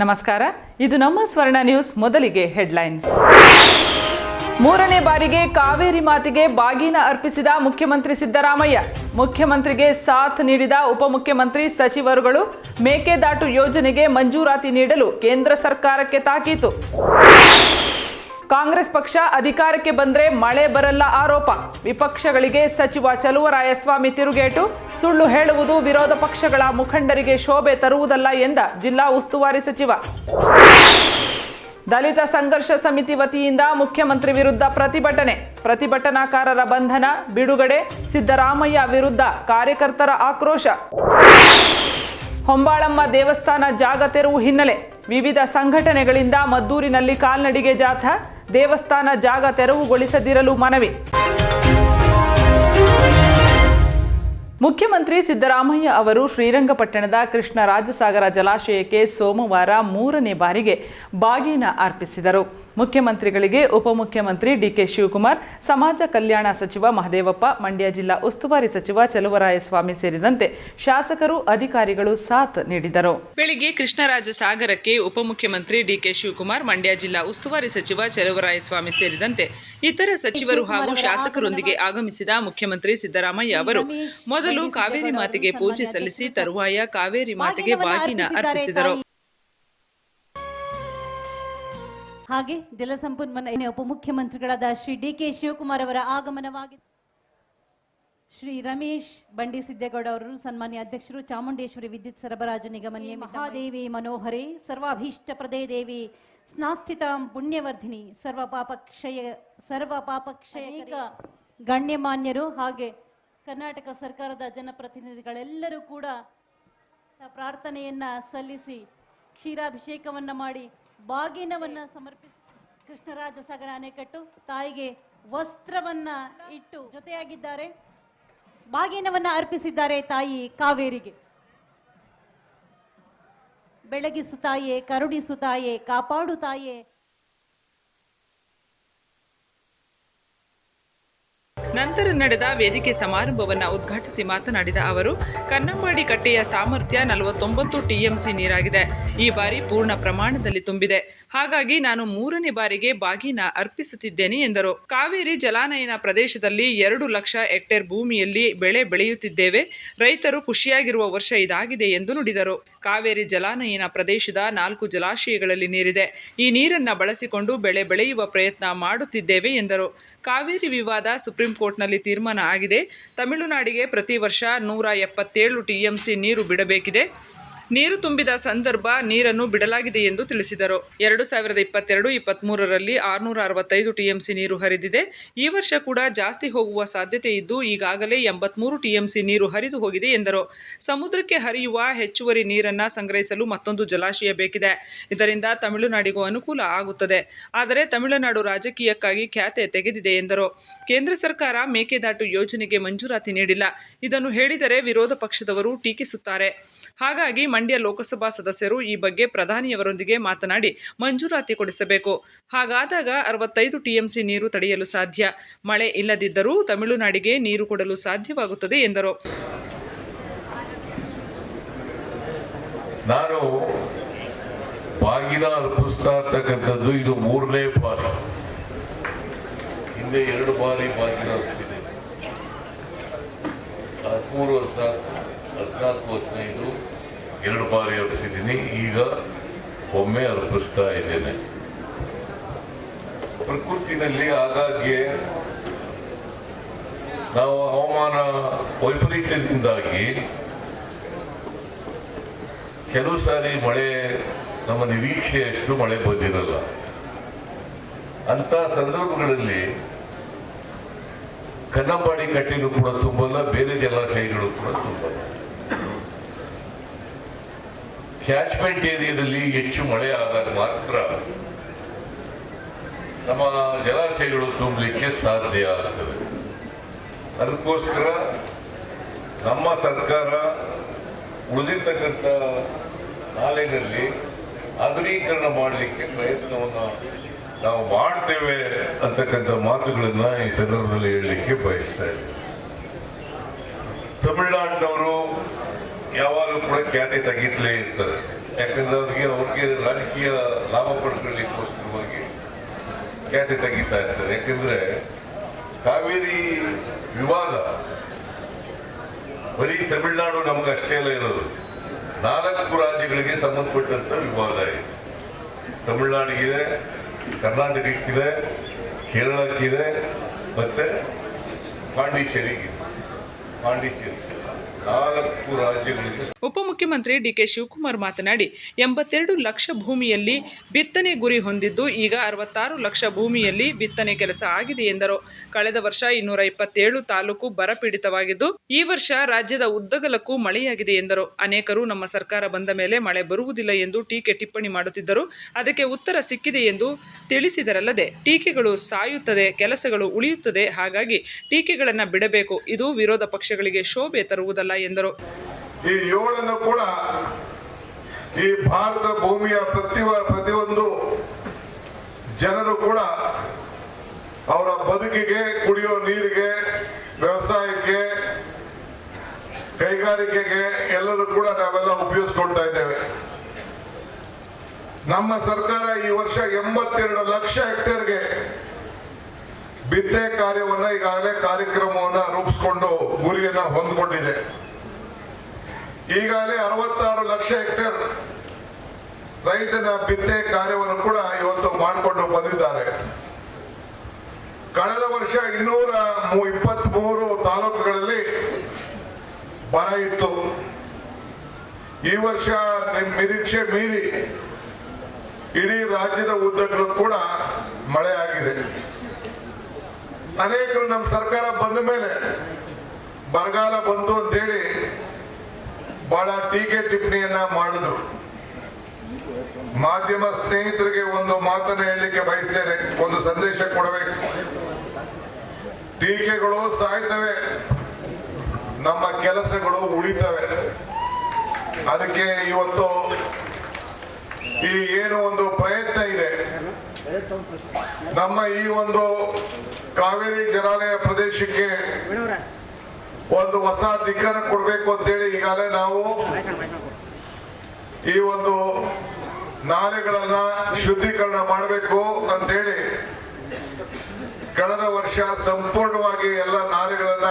ನಮಸ್ಕಾರ. ಇದು ನಮ್ಮ ಸ್ವರ್ಣ ನ್ಯೂಸ್ ಮೊದಲಿಗೆ ಹೆಡ್ಲೈನ್ಸ್. ಮೂರನೇ ಬಾರಿಗೆ ಕಾವೇರಿ ಮಾತಿಗೆ ಬಾಗಿನ ಅರ್ಪಿಸಿದ ಮುಖ್ಯಮಂತ್ರಿ ಸಿದ್ದರಾಮಯ್ಯ. ಮುಖ್ಯಮಂತ್ರಿಗೆ ಸಾಥ್ ನೀಡಿದ ಉಪಮುಖ್ಯಮಂತ್ರಿ ಸಚಿವರುಗಳು ಮೇಕೆದಾಟು ಯೋಜನೆಗೆ ಮಂಜೂರಾತಿ ನೀಡಲು ಕೇಂದ್ರ ಸರ್ಕಾರಕ್ಕೆ ತಾಕೀತು. ಕಾಂಗ್ರೆಸ್ ಪಕ್ಷ ಅಧಿಕಾರಕ್ಕೆ ಬಂದ್ರೆ ಮಳೆ ಬರಲ್ಲ ಆರೋಪ. ವಿಪಕ್ಷಗಳಿಗೆ ಸಚಿವ ಚಲುವರಾಯಸ್ವಾಮಿ ತಿರುಗೇಟು. ಸುಳ್ಳು ಹೇಳುವುದು ವಿರೋಧ ಪಕ್ಷಗಳ ಮುಖಂಡರಿಗೆ ಶೋಭೆ ತರುವುದಲ್ಲ ಎಂದ ಜಿಲ್ಲಾ ಉಸ್ತುವಾರಿ ಸಚಿವ. ದಲಿತ ಸಂಘರ್ಷ ಸಮಿತಿ ವತಿಯಿಂದ ಮುಖ್ಯಮಂತ್ರಿ ವಿರುದ್ಧ ಪ್ರತಿಭಟನೆ. ಪ್ರತಿಭಟನಾಕಾರರ ಬಂಧನ, ಬಿಡುಗಡೆ, ಸಿದ್ದರಾಮಯ್ಯ ವಿರುದ್ಧ ಕಾರ್ಯಕರ್ತರ ಆಕ್ರೋಶ. ಹೊಂಬಾಳಮ್ಮ ದೇವಸ್ಥಾನ ಜಾಗ ತೆರವು ಹಿನ್ನೆಲೆ. ವಿವಿಧ ಸಂಘಟನೆಗಳಿಂದ ಮದ್ದೂರಿನಲ್ಲಿ ಕಾಲ್ನಡಿಗೆ ಜಾಥಾ. ದೇವಸ್ಥಾನ ಜಾಗ ತೆರವುಗೊಳಿಸದಿರಲು ಮನವಿ. ಮುಖ್ಯಮಂತ್ರಿ ಸಿದ್ದರಾಮಯ್ಯ ಅವರು ಶ್ರೀರಂಗಪಟ್ಟಣದ ಕೃಷ್ಣ ರಾಜಸಾಗರ ಜಲಾಶಯಕ್ಕೆ ಸೋಮವಾರ ಮೂರನೇ ಬಾರಿಗೆ ಬಾಗಿನ ಅರ್ಪಿಸಿದರು. ಮುಖ್ಯಮಂತ್ರಿಗಳಿಗೆ ಉಪಮುಖ್ಯಮಂತ್ರಿ ಡಿಕೆ ಶಿವಕುಮಾರ್ ಸಮಾಜ ಕಲ್ಯಾಣ ಸಚಿವ ಮಹದೇವಪ್ಪ ಮಂಡ್ಯ ಜಿಲ್ಲಾ ಉಸ್ತುವಾರಿ ಸಚಿವ ಚಲುವರಾಯಸ್ವಾಮಿ ಸೇರಿದಂತೆ ಶಾಸಕರು ಅಧಿಕಾರಿಗಳು ಸಾಥ್ ನೀಡಿದರು. ಬೆಳಿಗ್ಗೆ ಕೃಷ್ಣರಾಜ ಸಾಗರಕ್ಕೆ ಉಪಮುಖ್ಯಮಂತ್ರಿ ಡಿಕೆ ಶಿವಕುಮಾರ್ ಮಂಡ್ಯ ಜಿಲ್ಲಾ ಉಸ್ತುವಾರಿ ಸಚಿವ ಚಲುವರಾಯಸ್ವಾಮಿ ಸೇರಿದಂತೆ ಇತರ ಸಚಿವರು ಹಾಗೂ ಶಾಸಕರೊಂದಿಗೆ ಆಗಮಿಸಿದ ಮುಖ್ಯಮಂತ್ರಿ ಸಿದ್ದರಾಮಯ್ಯ ಅವರು ಮೊದಲು ಕಾವೇರಿ ಮಾತೆಗೆ ಪೂಜೆ ಸಲ್ಲಿಸಿ ತರುವಾಯ ಕಾವೇರಿ ಮಾತೆಗೆ ಬಾಗಿನ ಅರ್ಪಿಸಿದರು. ಹಾಗೆ ಜಲಸಂಪನ್ಮೂಲ ಉಪಮುಖ್ಯಮಂತ್ರಿಗಳಾದ ಶ್ರೀ ಡಿ ಕೆ ಶಿವಕುಮಾರ್ ಅವರ ಆಗಮನವಾಗಿದೆ ಶ್ರೀ ರಮೇಶ್ ಬಂಡಿ ಸಿದ್ದೇಗೌಡ ಅವರು ಸನ್ಮಾನ್ಯ ಅಧ್ಯಕ್ಷರು ಚಾಮುಂಡೇಶ್ವರಿ ವಿದ್ಯುತ್ ಸರಬರಾಜು ನಿಗಮ ಮಹಾದೇವಿ ಮನೋಹರಿ ಸರ್ವಾಭೀಷ್ಟ ಪ್ರದೇ ದೇವಿ ಸ್ನಾಸ್ಥಿತ ಪುಣ್ಯವರ್ಧಿನಿ ಸರ್ವ ಪಾಪಕ್ಷಯ ಸರ್ವ ಪಾಪಕ್ಷಯ ಗಣ್ಯಮಾನ್ಯರು ಹಾಗೆ ಕರ್ನಾಟಕ ಸರ್ಕಾರದ ಜನಪ್ರತಿನಿಧಿಗಳೆಲ್ಲರೂ ಕೂಡ ಪ್ರಾರ್ಥನೆಯನ್ನ ಸಲ್ಲಿಸಿ ಕ್ಷೀರಾಭಿಷೇಕವನ್ನ ಮಾಡಿ ಬಾಗಿನವನ್ನ ಸಮರ್ಪಿಸಿ ಕೃಷ್ಣರಾಜ ಸಾಗರ ಅಣೆಕಟ್ಟು ತಾಯಿಗೆ ವಸ್ತ್ರವನ್ನ ಇಟ್ಟು ಜೊತೆಯಾಗಿದ್ದಾರೆ. ಬಾಗಿನವನ್ನ ಅರ್ಪಿಸಿದ್ದಾರೆ ತಾಯಿ ಕಾವೇರಿಗೆ. ಬೆಳಗಿಸು ತಾಯೇ ಕರುಣಿಸು ತಾಯೇ ಕಾಪಾಡು ತಾಯೇ ನಂತರ ನಡೆದ ವೇದಿಕೆ ಸಮಾರಂಭವನ್ನ ಉದ್ಘಾಟಿಸಿ ಮಾತನಾಡಿದ ಅವರು, ಕನ್ನಂಬಾಡಿ ಕಟ್ಟೆಯ ಸಾಮರ್ಥ್ಯ ನಲವತ್ತೊಂಬತ್ತು ಟಿಎಂಸಿ ನೀರಾಗಿದೆ. ಈ ಬಾರಿ ಪೂರ್ಣ ಪ್ರಮಾಣದಲ್ಲಿ ತುಂಬಿದೆ. ಹಾಗಾಗಿ ನಾನು ಮೂರನೇ ಬಾರಿಗೆ ಬಾಗಿನ ಅರ್ಪಿಸುತ್ತಿದ್ದೇನೆ ಎಂದರು. ಕಾವೇರಿ ಜಲಾನಯನ ಪ್ರದೇಶದಲ್ಲಿ ಎರಡು ಲಕ್ಷ ಹೆಕ್ಟೇರ್ ಭೂಮಿಯಲ್ಲಿ ಬೆಳೆ ಬೆಳೆಯುತ್ತಿದ್ದೇವೆ. ರೈತರು ಖುಷಿಯಾಗಿರುವ ವರ್ಷ ಇದಾಗಿದೆ ಎಂದು ನುಡಿದರು. ಕಾವೇರಿ ಜಲಾನಯನ ಪ್ರದೇಶದ ನಾಲ್ಕು ಜಲಾಶಯಗಳಲ್ಲಿ ನೀರಿದೆ. ಈ ನೀರನ್ನು ಬಳಸಿಕೊಂಡು ಬೆಳೆ ಬೆಳೆಯುವ ಪ್ರಯತ್ನ ಮಾಡುತ್ತಿದ್ದೇವೆ ಎಂದರು. ಕಾವೇರಿ ವಿವಾದ ಸುಪ್ರೀಂ ಕೋರ್ಟ್ನಲ್ಲಿ ತೀರ್ಮಾನ ಆಗಿದೆ. ತಮಿಳುನಾಡಿಗೆ ಪ್ರತಿ ವರ್ಷ ನೂರ ಎಪ್ಪತ್ತೇಳು ಟಿಎಂಸಿ ನೀರು ಬಿಡಬೇಕಿದೆ. ನೀರು ತುಂಬಿದ ಸಂದರ್ಭ ನೀರನ್ನು ಬಿಡಲಾಗಿದೆ ಎಂದು ತಿಳಿಸಿದರು. ಎರಡು ಸಾವಿರದ ಇಪ್ಪತ್ತೆರಡು ಇಪ್ಪತ್ತ್ಮೂರರಲ್ಲಿ ಆರುನೂರ ಅರವತ್ತೈದು ಟಿಎಂಸಿ ನೀರು ಹರಿದಿದೆ. ಈ ವರ್ಷ ಕೂಡ ಜಾಸ್ತಿ ಹೋಗುವ ಸಾಧ್ಯತೆ ಇದ್ದು, ಈಗಾಗಲೇ ಎಂಬತ್ಮೂರು ಟಿಎಂಸಿ ನೀರು ಹರಿದು ಹೋಗಿದೆ ಎಂದರು. ಸಮುದ್ರಕ್ಕೆ ಹರಿಯುವ ಹೆಚ್ಚುವರಿ ನೀರನ್ನು ಸಂಗ್ರಹಿಸಲು ಮತ್ತೊಂದು ಜಲಾಶಯ ಬೇಕಿದೆ. ಇದರಿಂದ ತಮಿಳುನಾಡಿಗೂ ಅನುಕೂಲ ಆಗುತ್ತದೆ. ಆದರೆ ತಮಿಳುನಾಡು ರಾಜಕೀಯಕ್ಕಾಗಿ ಖ್ಯಾತೆ ತೆಗೆದಿದೆ ಎಂದರು. ಕೇಂದ್ರ ಸರ್ಕಾರ ಮೇಕೆದಾಟು ಯೋಜನೆಗೆ ಮಂಜೂರಾತಿ ನೀಡಿಲ್ಲ. ಇದನ್ನು ಹೇಳಿದರೆ ವಿರೋಧ ಪಕ್ಷದವರು ಟೀಕಿಸುತ್ತಾರೆ. ಹಾಗಾಗಿ ಮಂಡ್ಯ ಲೋಕಸಭಾ ಸದಸ್ಯರು ಈ ಬಗ್ಗೆ ಪ್ರಧಾನಿಯವರೊಂದಿಗೆ ಮಾತನಾಡಿ ಮಂಜೂರಾತಿ ಕೊಡಿಸಬೇಕು. ಹಾಗಾದಾಗ ಅರವತ್ತೈದು ಟಿಎಂಸಿ ನೀರು ತಡೆಯಲು ಸಾಧ್ಯ. ಮಳೆ ಇಲ್ಲದಿದ್ದರೂ ತಮಿಳುನಾಡಿಗೆ ನೀರು ಕೊಡಲು ಸಾಧ್ಯವಾಗುತ್ತದೆ ಎಂದರು. ನಾನು ಬಾಗಿನ ಅರ್ಪಿಸ್ತಾ ಇರ್ತಕ್ಕಂಥದ್ದು ಇದು ಮೂರನೇ ಬಾರಿ. ಹಿಂದೆ ಎರಡು ಬಾರಿ ಬಾಗಿನ ಅರ್ಪಿಸಿದೆ ಹದಿಮೂರು ಹದಿನಾಲ್ಕು ಹದಿನಾಲ್ಕು, ಹದಿನೈದು. ಎರಡು ಬಾರಿ ಅರ್ಪಿಸಿದ್ದೀನಿ ಈಗ ಒಮ್ಮೆ ಅರ್ಪಿಸ್ತಾ ಇದ್ದೇನೆ. ಪ್ರಕೃತಿನಲ್ಲಿ ಆಗಾಗ್ಗೆ ನಾವು ಹವಾಮಾನ ವೈಪರೀತ್ಯದಿಂದಾಗಿ ಕೆಲವು ಸಾರಿ ಮಳೆ, ನಮ್ಮ ನಿರೀಕ್ಷೆಯಷ್ಟು ಮಳೆ ಬಂದಿರಲ್ಲ. ಅಂತ ಸಂದರ್ಭಗಳಲ್ಲಿ ಕನ್ನಂಬಾಡಿ ಕಟ್ಟಿನೂ ಕೂಡ ತುಂಬಲ್ಲ, ಬೇರೆ ಜಲಾಶಯಗಳು ಕೂಡ ತುಂಬಲ್ಲ. ಕ್ಯಾಚ್ಮೆಂಟ್ ಏರಿಯಾದಲ್ಲಿ ಹೆಚ್ಚು ಮಳೆ ಆದಾಗ ಮಾತ್ರ ನಮ್ಮ ಜಲಾಶಯಗಳು ತುಂಬಲಿಕ್ಕೆ ಸಾಧ್ಯ ಆಗ್ತದೆ. ಅದಕ್ಕೋಸ್ಕರ ನಮ್ಮ ಸರ್ಕಾರ ಉಳಿದಿರ್ತಕ್ಕಂಥ ನಾಲೆನಲ್ಲಿ ಆಧುನೀಕರಣ ಮಾಡಲಿಕ್ಕೆ ಪ್ರಯತ್ನವನ್ನು ನಾವು ಮಾಡ್ತೇವೆ ಅಂತಕ್ಕಂಥ ಮಾತುಗಳನ್ನು ಈ ಸಂದರ್ಭದಲ್ಲಿ ಹೇಳಲಿಕ್ಕೆ ಬಯಸ್ತಾ ಇದ್ದೇವೆ ತಮಿಳುನಾಡಿನವರು ಯಾವಾಗಲೂ ಕೂಡ ಖ್ಯಾತಿ ತೆಗೀತಲೇ ಇರ್ತಾರೆ. ಯಾಕಂದ್ರೆ ಅವ್ರಿಗೆ ಅವ್ರಿಗೆ ರಾಜಕೀಯ ಲಾಭ ಪಡ್ಕೊಳ್ಳಿಕ್ಕೋಸ್ಕರವಾಗಿ ಖ್ಯಾತಿ ತೆಗೀತಾ ಇರ್ತಾರೆ. ಯಾಕಂದ್ರೆ ಕಾವೇರಿ ವಿವಾದ ಬರೀ ತಮಿಳುನಾಡು ನಮ್ಗೆ ಅಷ್ಟೇ ಅಲ್ಲ ಇರೋದು. ನಾಲ್ಕು ರಾಜ್ಯಗಳಿಗೆ ಸಂಬಂಧಪಟ್ಟಂತ ವಿವಾದ ಇದೆ. ತಮಿಳುನಾಡಿಗಿದೆ, ಕರ್ನಾಟಕಕ್ಕಿದೆ, ಕೇರಳಕ್ಕಿದೆ, ಮತ್ತೆ ಪಾಂಡಿಚೇರಿಗಿದೆ. ಪಾಂಡಿಚೇರಿ. ನಾಲ್ಕು ಉಪಮುಖ್ಯಮಂತ್ರಿ ಡಿಕೆ ಶಿವಕುಮಾರ್ ಮಾತನಾಡಿ, ಎಂಬತ್ತೆರಡು ಲಕ್ಷ ಭೂಮಿಯಲ್ಲಿ ಬಿತ್ತನೆ ಗುರಿ ಹೊಂದಿದ್ದು, ಈಗ ಅರವತ್ತಾರು ಲಕ್ಷ ಭೂಮಿಯಲ್ಲಿ ಬಿತ್ತನೆ ಕೆಲಸ ಆಗಿದೆ ಎಂದರು. ಕಳೆದ ವರ್ಷ ಇನ್ನೂರ ಇಪ್ಪತ್ತೇಳು ತಾಲೂಕು ಬರಪೀಡಿತವಾಗಿದ್ದು, ಈ ವರ್ಷ ರಾಜ್ಯದ ಉದ್ದಗಲಕ್ಕೂ ಮಳೆಯಾಗಿದೆ ಎಂದರು. ಅನೇಕರು ನಮ್ಮ ಸರ್ಕಾರ ಬಂದ ಮೇಲೆ ಮಳೆ ಬರುವುದಿಲ್ಲ ಎಂದು ಟೀಕೆ ಟಿಪ್ಪಣಿ ಮಾಡುತ್ತಿದ್ದರು. ಅದಕ್ಕೆ ಉತ್ತರ ಸಿಕ್ಕಿದೆ ಎಂದು ತಿಳಿಸಿದರಲ್ಲದೆ, ಟೀಕೆಗಳು ಸಾಯುತ್ತದೆ, ಕೆಲಸಗಳು ಉಳಿಯುತ್ತದೆ. ಹಾಗಾಗಿ ಟೀಕೆಗಳನ್ನು ಬಿಡಬೇಕು. ಇದು ವಿರೋಧ ಪಕ್ಷಗಳಿಗೆ ಶೋಭೆ ತರುವುದಲ್ಲ ಎಂದರು. ಈ ಏಳನ್ನು ಕೂಡ ಈ ಭಾರತ ಭೂಮಿಯ ಪ್ರತಿ ಪ್ರತಿಯೊಂದು ಜನರು ಕೂಡ ಅವರ ಬದುಕಿಗೆ, ಕುಡಿಯೋ ನೀರಿಗೆ, ವ್ಯವಸಾಯಕ್ಕೆ, ಕೈಗಾರಿಕೆಗೆ ಎಲ್ಲರೂ ಕೂಡ ನಾವೆಲ್ಲ ಉಪಯೋಗಿಸ್ಕೊಳ್ತಾ ಇದ್ದೇವೆ. ನಮ್ಮ ಸರ್ಕಾರ ಈ ವರ್ಷ ಎಂಬತ್ತೆರಡು ಲಕ್ಷ ಹೆಕ್ಟೇರ್ಗೆ ಬಿತ್ತೆ ಕಾರ್ಯವನ್ನು ಈಗಾಗಲೇ ಕಾರ್ಯಕ್ರಮವನ್ನ ರೂಪಿಸಿಕೊಂಡು ಗುರಿಯನ್ನ ಹೊಂದಿಕೊಂಡಿದೆ. ಈಗಾಗಲೇ ಅರವತ್ತಾರು ಲಕ್ಷ ಹೆಕ್ಟೇರ್ ರೈತನ ಬಿತ್ತೆ ಕಾರ್ಯವನ್ನು ಕೂಡ ಇವತ್ತು ಮಾಡಿಕೊಂಡು ಬಂದಿದ್ದಾರೆ. ಕಳೆದ ವರ್ಷ ಇನ್ನೂರ ಇಪ್ಪತ್ತ್ ಮೂರು ತಾಲೂಕುಗಳಲ್ಲಿ ಬರ ಇತ್ತು. ಈ ವರ್ಷ ನಿರೀಕ್ಷೆ ಮೀರಿ ಇಡೀ ರಾಜ್ಯದ ಉದ್ದಕ್ಕೂ ಕೂಡ ಮಳೆ ಆಗಿದೆ. ಅನೇಕರು ನಮ್ಮ ಸರ್ಕಾರ ಬಂದ ಮೇಲೆ ಬರಗಾಲ ಬಂತು ಅಂತೇಳಿ ಬಹಳ ಟೀಕೆ ಟಿಪ್ಪಣಿಯನ್ನ ಮಾಡಿದ್ರು. ಮಾಧ್ಯಮ ಸ್ನೇಹಿತರಿಗೆ ಒಂದು ಮಾತನ್ನ ಹೇಳಲಿಕ್ಕೆ ಬಯಸ್ತೇನೆ. ಒಂದು ಸಂದೇಶ ಕೊಡಬೇಕು. ಟೀಕೆಗಳು ಸಾಯ್ತವೆ. ನಮ್ಮ ಕೆಲಸಗಳು ಉಳಿತವೆ. ಅದಕ್ಕೆ ಇವತ್ತು ಈ ಏನು ಒಂದು ಪ್ರಯತ್ನ ಇದೆ. ನಮ್ಮ ಈ ಒಂದು ಕಾವೇರಿ ಜಲಾಲಯ ಪ್ರದೇಶಕ್ಕೆ ಒಂದು ಹೊಸ ದಿಕ್ಕನ್ನು ಕೊಡಬೇಕು ಅಂತೇಳಿ ಈಗಾಗಲೇ ನಾವು ಈ ಒಂದು ನಾಲೆಗಳನ್ನ ಶುದ್ಧೀಕರಣ ಮಾಡಬೇಕು ಅಂತೇಳಿ ಕಳೆದ ವರ್ಷ ಸಂಪೂರ್ಣವಾಗಿ ಎಲ್ಲ ನಾಲೆಗಳನ್ನ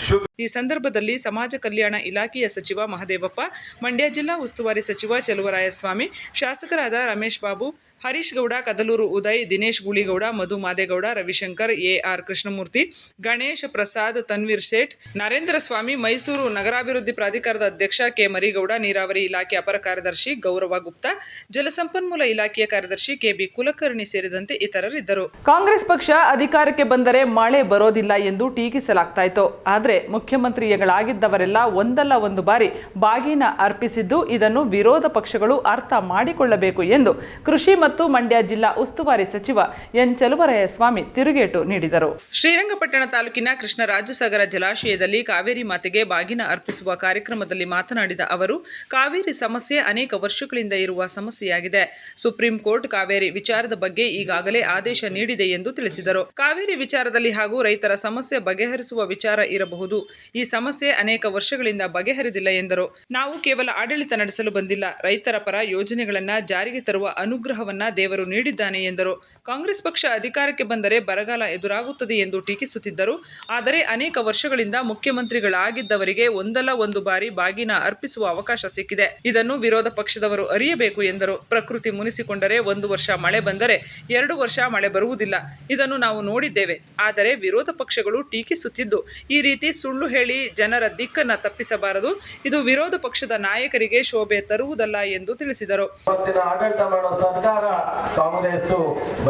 ಶುದ್ಧ ಈ ಸಂದರ್ಭದಲ್ಲಿ ಸಮಾಜ ಕಲ್ಯಾಣ ಇಲಾಖೆಯ ಸಚಿವ ಮಹದೇವಪ್ಪ, ಮಂಡ್ಯ ಜಿಲ್ಲಾ ಉಸ್ತುವಾರಿ ಸಚಿವ ಚೆಲುವರಾಯಸ್ವಾಮಿ, ಶಾಸಕರಾದ ರಮೇಶ್ ಬಾಬು, ಹರೀಶ್ ಗೌಡ, ಕದಲೂರು ಉದಯ್, ದಿನೇಶ್ ಗುಳಿಗೌಡ, ಮಧು ಮಾದೇಗೌಡ, ರವಿಶಂಕರ್, ಎಆರ್ ಕೃಷ್ಣಮೂರ್ತಿ, ಗಣೇಶ್ ಪ್ರಸಾದ್ ತನ್ವೀರ್ ಸೇಠ್, ನರೇಂದ್ರ ಸ್ವಾಮಿ, ಮೈಸೂರು ನಗರಾಭಿವೃದ್ಧಿ ಪ್ರಾಧಿಕಾರದ ಅಧ್ಯಕ್ಷ ಕೆ ಮರಿಗೌಡ, ನೀರಾವರಿ ಇಲಾಖೆ ಅಪರ ಕಾರ್ಯದರ್ಶಿ ಗೌರವ ಗುಪ್ತಾ, ಜಲಸಂಪನ್ಮೂಲ ಇಲಾಖೆಯ ಕಾರ್ಯದರ್ಶಿ ಕೆಬಿ ಕುಲಕರ್ಣಿ ಸೇರಿದಂತೆ ಇತರರಿದ್ದರು. ಕಾಂಗ್ರೆಸ್ ಪಕ್ಷ ಅಧಿಕಾರಕ್ಕೆ ಬಂದರೆ ಮಳೆ ಬರೋದಿಲ್ಲ ಎಂದು ಟೀಕಿಸಲಾಗ್ತಾ ಇತ್ತು. ಆದರೆ ಮುಖ್ಯಮಂತ್ರಿಗಳಾಗಿದ್ದವರೆಲ್ಲ ಒಂದಲ್ಲ ಒಂದು ಬಾರಿ ಬಾಗಿನ ಅರ್ಪಿಸಿದ್ದು ಇದನ್ನು ವಿರೋಧ ಪಕ್ಷಗಳು ಅರ್ಥ ಮಾಡಿಕೊಳ್ಳಬೇಕು ಎಂದು ಕೃಷಿ ಮತ್ತು ಮಂಡ್ಯ ಜಿಲ್ಲಾ ಉಸ್ತುವಾರಿ ಸಚಿವ ಎನ್ ಚಲುವರಾಯಸ್ವಾಮಿ ತಿರುಗೇಟು ನೀಡಿದರು. ಶ್ರೀರಂಗಪಟ್ಟಣ ತಾಲೂಕಿನ ಕೃಷ್ಣರಾಜಸಾಗರ ಜಲಾಶಯದಲ್ಲಿ ಕಾವೇರಿ ಮಾತೆಗೆ ಬಾಗಿನ ಅರ್ಪಿಸುವ ಕಾರ್ಯಕ್ರಮದಲ್ಲಿ ಮಾತನಾಡಿದ ಅವರು, ಕಾವೇರಿ ಸಮಸ್ಯೆ ಅನೇಕ ವರ್ಷಗಳಿಂದ ಇರುವ ಸಮಸ್ಯೆಯಾಗಿದೆ. ಸುಪ್ರೀಂ ಕೋರ್ಟ್ ಕಾವೇರಿ ವಿಚಾರದ ಬಗ್ಗೆ ಈಗಾಗಲೇ ಆದೇಶ ನೀಡಿದೆ ಎಂದು ತಿಳಿಸಿದರು. ಕಾವೇರಿ ವಿಚಾರದಲ್ಲಿ ಹಾಗೂ ರೈತರ ಸಮಸ್ಯೆ ಬಗೆಹರಿಸುವ ವಿಚಾರ ಇರಬಹುದು. ಈ ಸಮಸ್ಯೆ ಅನೇಕ ವರ್ಷಗಳಿಂದ ಬಗೆಹರಿದಿಲ್ಲ ಎಂದರು. ನಾವು ಕೇವಲ ಆಡಳಿತ ನಡೆಸಲು ಬಂದಿಲ್ಲ. ರೈತರ ಪರ ಯೋಜನೆಗಳನ್ನು ಜಾರಿಗೆ ತರುವ ಅನುಗ್ರಹವನ್ನ ದೇವರು ನೀಡಿದ್ದಾನೆ ಎಂದರು. ಕಾಂಗ್ರೆಸ್ ಪಕ್ಷ ಅಧಿಕಾರಕ್ಕೆ ಬಂದರೆ ಬರಗಾಲ ಎದುರಾಗುತ್ತದೆ ಎಂದು ಟೀಕಿಸುತ್ತಿದ್ದರು. ಆದರೆ ಅನೇಕ ವರ್ಷಗಳಿಂದ ಮುಖ್ಯಮಂತ್ರಿಗಳಾಗಿದ್ದವರಿಗೆ ಒಂದಲ್ಲ ಒಂದು ಬಾರಿ ಬಾಗಿನ ಅರ್ಪಿಸುವ ಅವಕಾಶ ಸಿಕ್ಕಿದೆ. ಇದನ್ನು ವಿರೋಧ ಪಕ್ಷದವರು ಅರಿಯಬೇಕು ಎಂದರು. ಪ್ರಕೃತಿ ಮುನಿಸಿಕೊಂಡರೆ ಒಂದು ವರ್ಷ ಮಳೆ ಬಂದರೆ ಎರಡು ವರ್ಷ ಮಳೆ ಬರುವುದಿಲ್ಲ. ಇದನ್ನು ನಾವು ನೋಡಿದ್ದೇವೆ. ಆದರೆ ವಿರೋಧ ಪಕ್ಷಗಳು ಟೀಕಿಸುತ್ತಿದ್ದು, ಈ ರೀತಿ ಸುಳ್ಳು ಹೇಳಿ ಜನರ ದಿಕ್ಕನ್ನು ತಪ್ಪಿಸಬಾರದು. ಇದು ವಿರೋಧ ಪಕ್ಷದ ನಾಯಕರಿಗೆ ಶೋಭೆ ತರುವುದಲ್ಲ ಎಂದು ತಿಳಿಸಿದರು.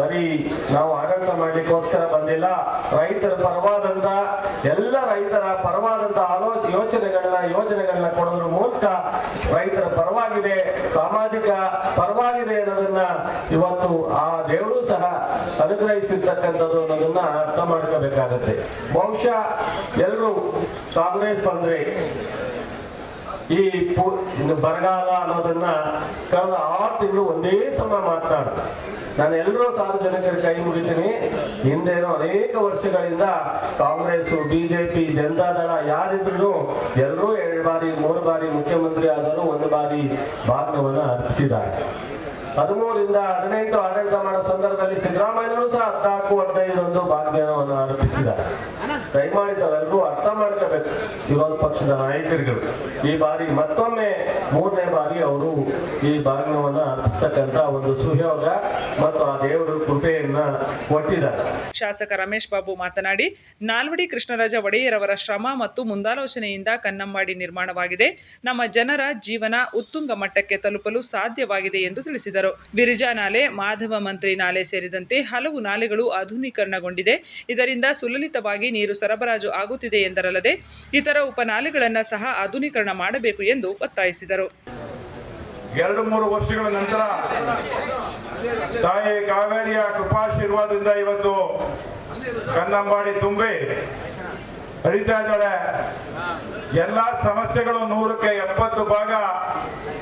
ಬರೀ ನಾವು ಆಡಳಿತ ಮಾಡ್ಲಿಕ್ಕೋಸ್ಕರ ಬಂದಿಲ್ಲ. ರೈತರ ಪರವಾದಂತ, ಎಲ್ಲ ರೈತರ ಪರವಾದಂತ ಆಲೋ, ಯೋಚನೆಗಳನ್ನ, ಯೋಜನೆಗಳನ್ನ ಕೊಡೋದ್ರ ಮೂಲಕ ರೈತರ ಪರವಾಗಿದೆ, ಸಾಮಾಜಿಕ ಪರವಾಗಿದೆ ಅನ್ನೋದನ್ನ ಇವತ್ತು ಆ ದೇವರು ಸಹ ಅನುಗ್ರಹಿಸಿರ್ತಕ್ಕಂಥದ್ದು ಅನ್ನೋದನ್ನ ಅರ್ಥ ಮಾಡ್ಕೋಬೇಕಾಗತ್ತೆ. ಬಹುಶಃ ಎಲ್ಲರೂ ಕಾಂಗ್ರೆಸ್ ಬಂದ್ರೆ ಈ ಬರಗಾಲ ಅನ್ನೋದನ್ನ ಕಳೆದ ಆರು ತಿಂಗಳು ಒಂದೇ ಸಮ ಮಾತನಾಡ ನಾನು ಎಲ್ಲರೂ ಸಾರ್ವಜನಿಕರ ಕೈ ಮುಗಿತೀನಿ. ಹಿಂದೇನೋ ಅನೇಕ ವರ್ಷಗಳಿಂದ ಕಾಂಗ್ರೆಸ್ ಬಿಜೆಪಿ ಜನತಾದಳ ಯಾರಿದ್ರು ಎಲ್ಲರೂ ಎರಡು ಬಾರಿ, ಮೂರು ಬಾರಿ ಮುಖ್ಯಮಂತ್ರಿ ಆದರೂ ಒಂದು ಬಾರಿ ಭಾಗವನ್ನ ಅರ್ಪಿಸಿದ್ದಾರೆ. ಹದಿಮೂರಿಂದ ಹದಿನೆಂಟು ಆಡಳಿತ ಮಾಡೋ ಸಂದರ್ಭದಲ್ಲಿ ಸಿದ್ದರಾಮಯ್ಯನವರು ಸಹ ಹದಿನಾಲ್ಕು ಹದಿನೈದು ಒಂದು ಭಾಗ್ಯವನ್ನು ಅರ್ಪಿಸಿದ್ದಾರೆ. ದಯಮಾಡಿ ತಾವೆಲ್ಲರೂ ಅರ್ಥ ಮಾಡ್ಕೋಬೇಕು. ವಿರೋಧ ಪಕ್ಷದ ನಾಯಕರುಗಳು. ಈ ಬಾರಿ ಮತ್ತೊಮ್ಮೆ ಮೂರನೇ ಬಾರಿ ಅವರು ಈ ಭಾಗವನ್ನ ಅರ್ಪಿಸ್ತಕ್ಕಂತ ಒಂದು ಸುಯೋಗ ಮತ್ತು ಆ ದೇವರ ಕೃಪೆಯನ್ನ ಕೊಟ್ಟಿದ್ದಾರೆ. ಶಾಸಕ ರಮೇಶ್ ಬಾಬು ಮಾತನಾಡಿ ನಾಲ್ವಡಿ ಕೃಷ್ಣರಾಜ ಒಡೆಯರ್ ಅವರ ಶ್ರಮ ಮತ್ತು ಮುಂದಾಲೋಚನೆಯಿಂದ ಕನ್ನಂಬಾಡಿ ನಿರ್ಮಾಣವಾಗಿದೆ. ನಮ್ಮ ಜನರ ಜೀವನ ಉತ್ತುಂಗ ಮಟ್ಟಕ್ಕೆ ತಲುಪಲು ಸಾಧ್ಯವಾಗಿದೆ ಎಂದು ತಿಳಿಸಿದರು. ಬಿರಿಜಾ ನಾಲೆ ಮಾಧವ ಮಂತ್ರಿ ನಾಲೆ ಸೇರಿದಂತೆ ಹಲವು ನಾಲೆಗಳು ಆಧುನೀಕರಣಗೊಂಡಿದೆ. ಇದರಿಂದ ಸುಲಲಿತವಾಗಿ ನೀರು ಸರಬರಾಜು ಆಗುತ್ತಿದೆ ಎಂದರಲ್ಲದೆ ಇತರ ಉಪನಾಲೆಗಳನ್ನು ಸಹ ಆಧುನೀಕರಣ ಮಾಡಬೇಕು ಎಂದು ಒತ್ತಾಯಿಸಿದರು. ಎರಡು ಮೂರು ವರ್ಷಗಳ ನಂತರ ತಾಯಿ ಕಾವೇರಿಯ ಕೃಪಾಶೀರ್ವಾದದಿಂದ ಇವತ್ತು ಕನ್ನಂಬಾಡಿ ತುಂಬಿ ಹರಿತಾ ಇದ್ದಾಳೆ. ಎಲ್ಲ ಸಮಸ್ಯೆಗಳು ನೂರಕ್ಕೆ ಎಪ್ಪತ್ತು ಭಾಗ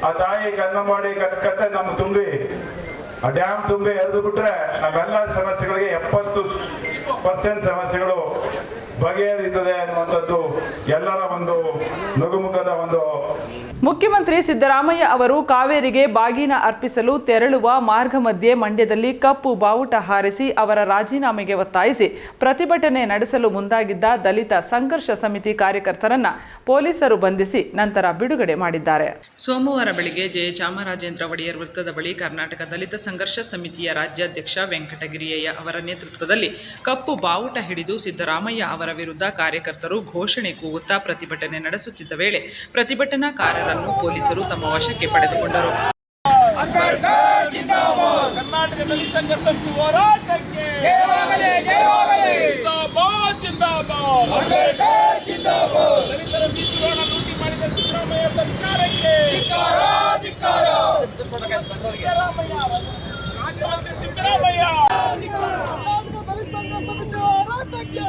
ಆ ತಾಯಿ ಕನ್ನಂಬಾಡಿ ಕಟ್ಟ ನಮ್ಮ ತುಂಬಿ ಆ ಡ್ಯಾಮ್ ತುಂಬಿ ಎಳೆದು ಬಿಟ್ರೆ ನಮ್ಮೆಲ್ಲ ಸಮಸ್ಯೆಗಳಿಗೆ ಎಪ್ಪತ್ತು ಪರ್ಸೆಂಟ್ ಸಮಸ್ಯೆಗಳು ಬಗೆಹರಿಯುತ್ತದೆ ಅನ್ನುವಂಥದ್ದು ಎಲ್ಲರ ಒಂದು ನಗುಮುಖದ ಒಂದು ಮುಖ್ಯಮಂತ್ರಿ ಸಿದ್ದರಾಮಯ್ಯ ಅವರು ಕಾವೇರಿಗೆ ಬಾಗಿನ ಅರ್ಪಿಸಲು ತೆರಳುವ ಮಾರ್ಗ ಮಧ್ಯೆ ಮಂಡ್ಯದಲ್ಲಿ ಕಪ್ಪು ಬಾವುಟ ಹಾರಿಸಿ ಅವರ ರಾಜೀನಾಮೆಗೆ ಒತ್ತಾಯಿಸಿ ಪ್ರತಿಭಟನೆ ನಡೆಸಲು ಮುಂದಾಗಿದ್ದ ದಲಿತ ಸಂಘರ್ಷ ಸಮಿತಿ ಕಾರ್ಯಕರ್ತರನ್ನ ಪೊಲೀಸರು ಬಂಧಿಸಿ ನಂತರ ಬಿಡುಗಡೆ ಮಾಡಿದ್ದಾರೆ. ಸೋಮವಾರ ಬೆಳಗ್ಗೆ ಜಯ ಚಾಮರಾಜೇಂದ್ರ ಒಡೆಯರ್ ವೃತ್ತದ ಬಳಿ ಕರ್ನಾಟಕ ದಲಿತ ಸಂಘರ್ಷ ಸಮಿತಿಯ ರಾಜ್ಯಾಧ್ಯಕ್ಷ ವೆಂಕಟಗಿರಿಯಯ್ಯ ಅವರ ನೇತೃತ್ವದಲ್ಲಿ ಕಪ್ಪು ಬಾವುಟ ಹಿಡಿದು ಸಿದ್ದರಾಮಯ್ಯ ಅವರ ವಿರುದ್ಧ ಕಾರ್ಯಕರ್ತರು ಘೋಷಣೆ ಕೂಗುತ್ತಾ ಪ್ರತಿಭಟನೆ ನಡೆಸುತ್ತಿದ್ದ ವೇಳೆ ಪ್ರತಿಭಟನಾಕಾರರನ್ನು ಪೊಲೀಸರು ತಮ್ಮ ವಶಕ್ಕೆ ಪಡೆದುಕೊಂಡರು. ಕರ್ನಾಟಕದಲ್ಲಿ ಹೋರಾಟಕ್ಕೆ ದಲಿತರ ಲೂಟಿ ಮಾಡಿದ ಸಿದ್ದರಾಮಯ್ಯ ಸರ್ಕಾರಕ್ಕೆ ಸಿದ್ದರಾಮಯ್ಯ! ಹೋರಾಟಕ್ಕೆ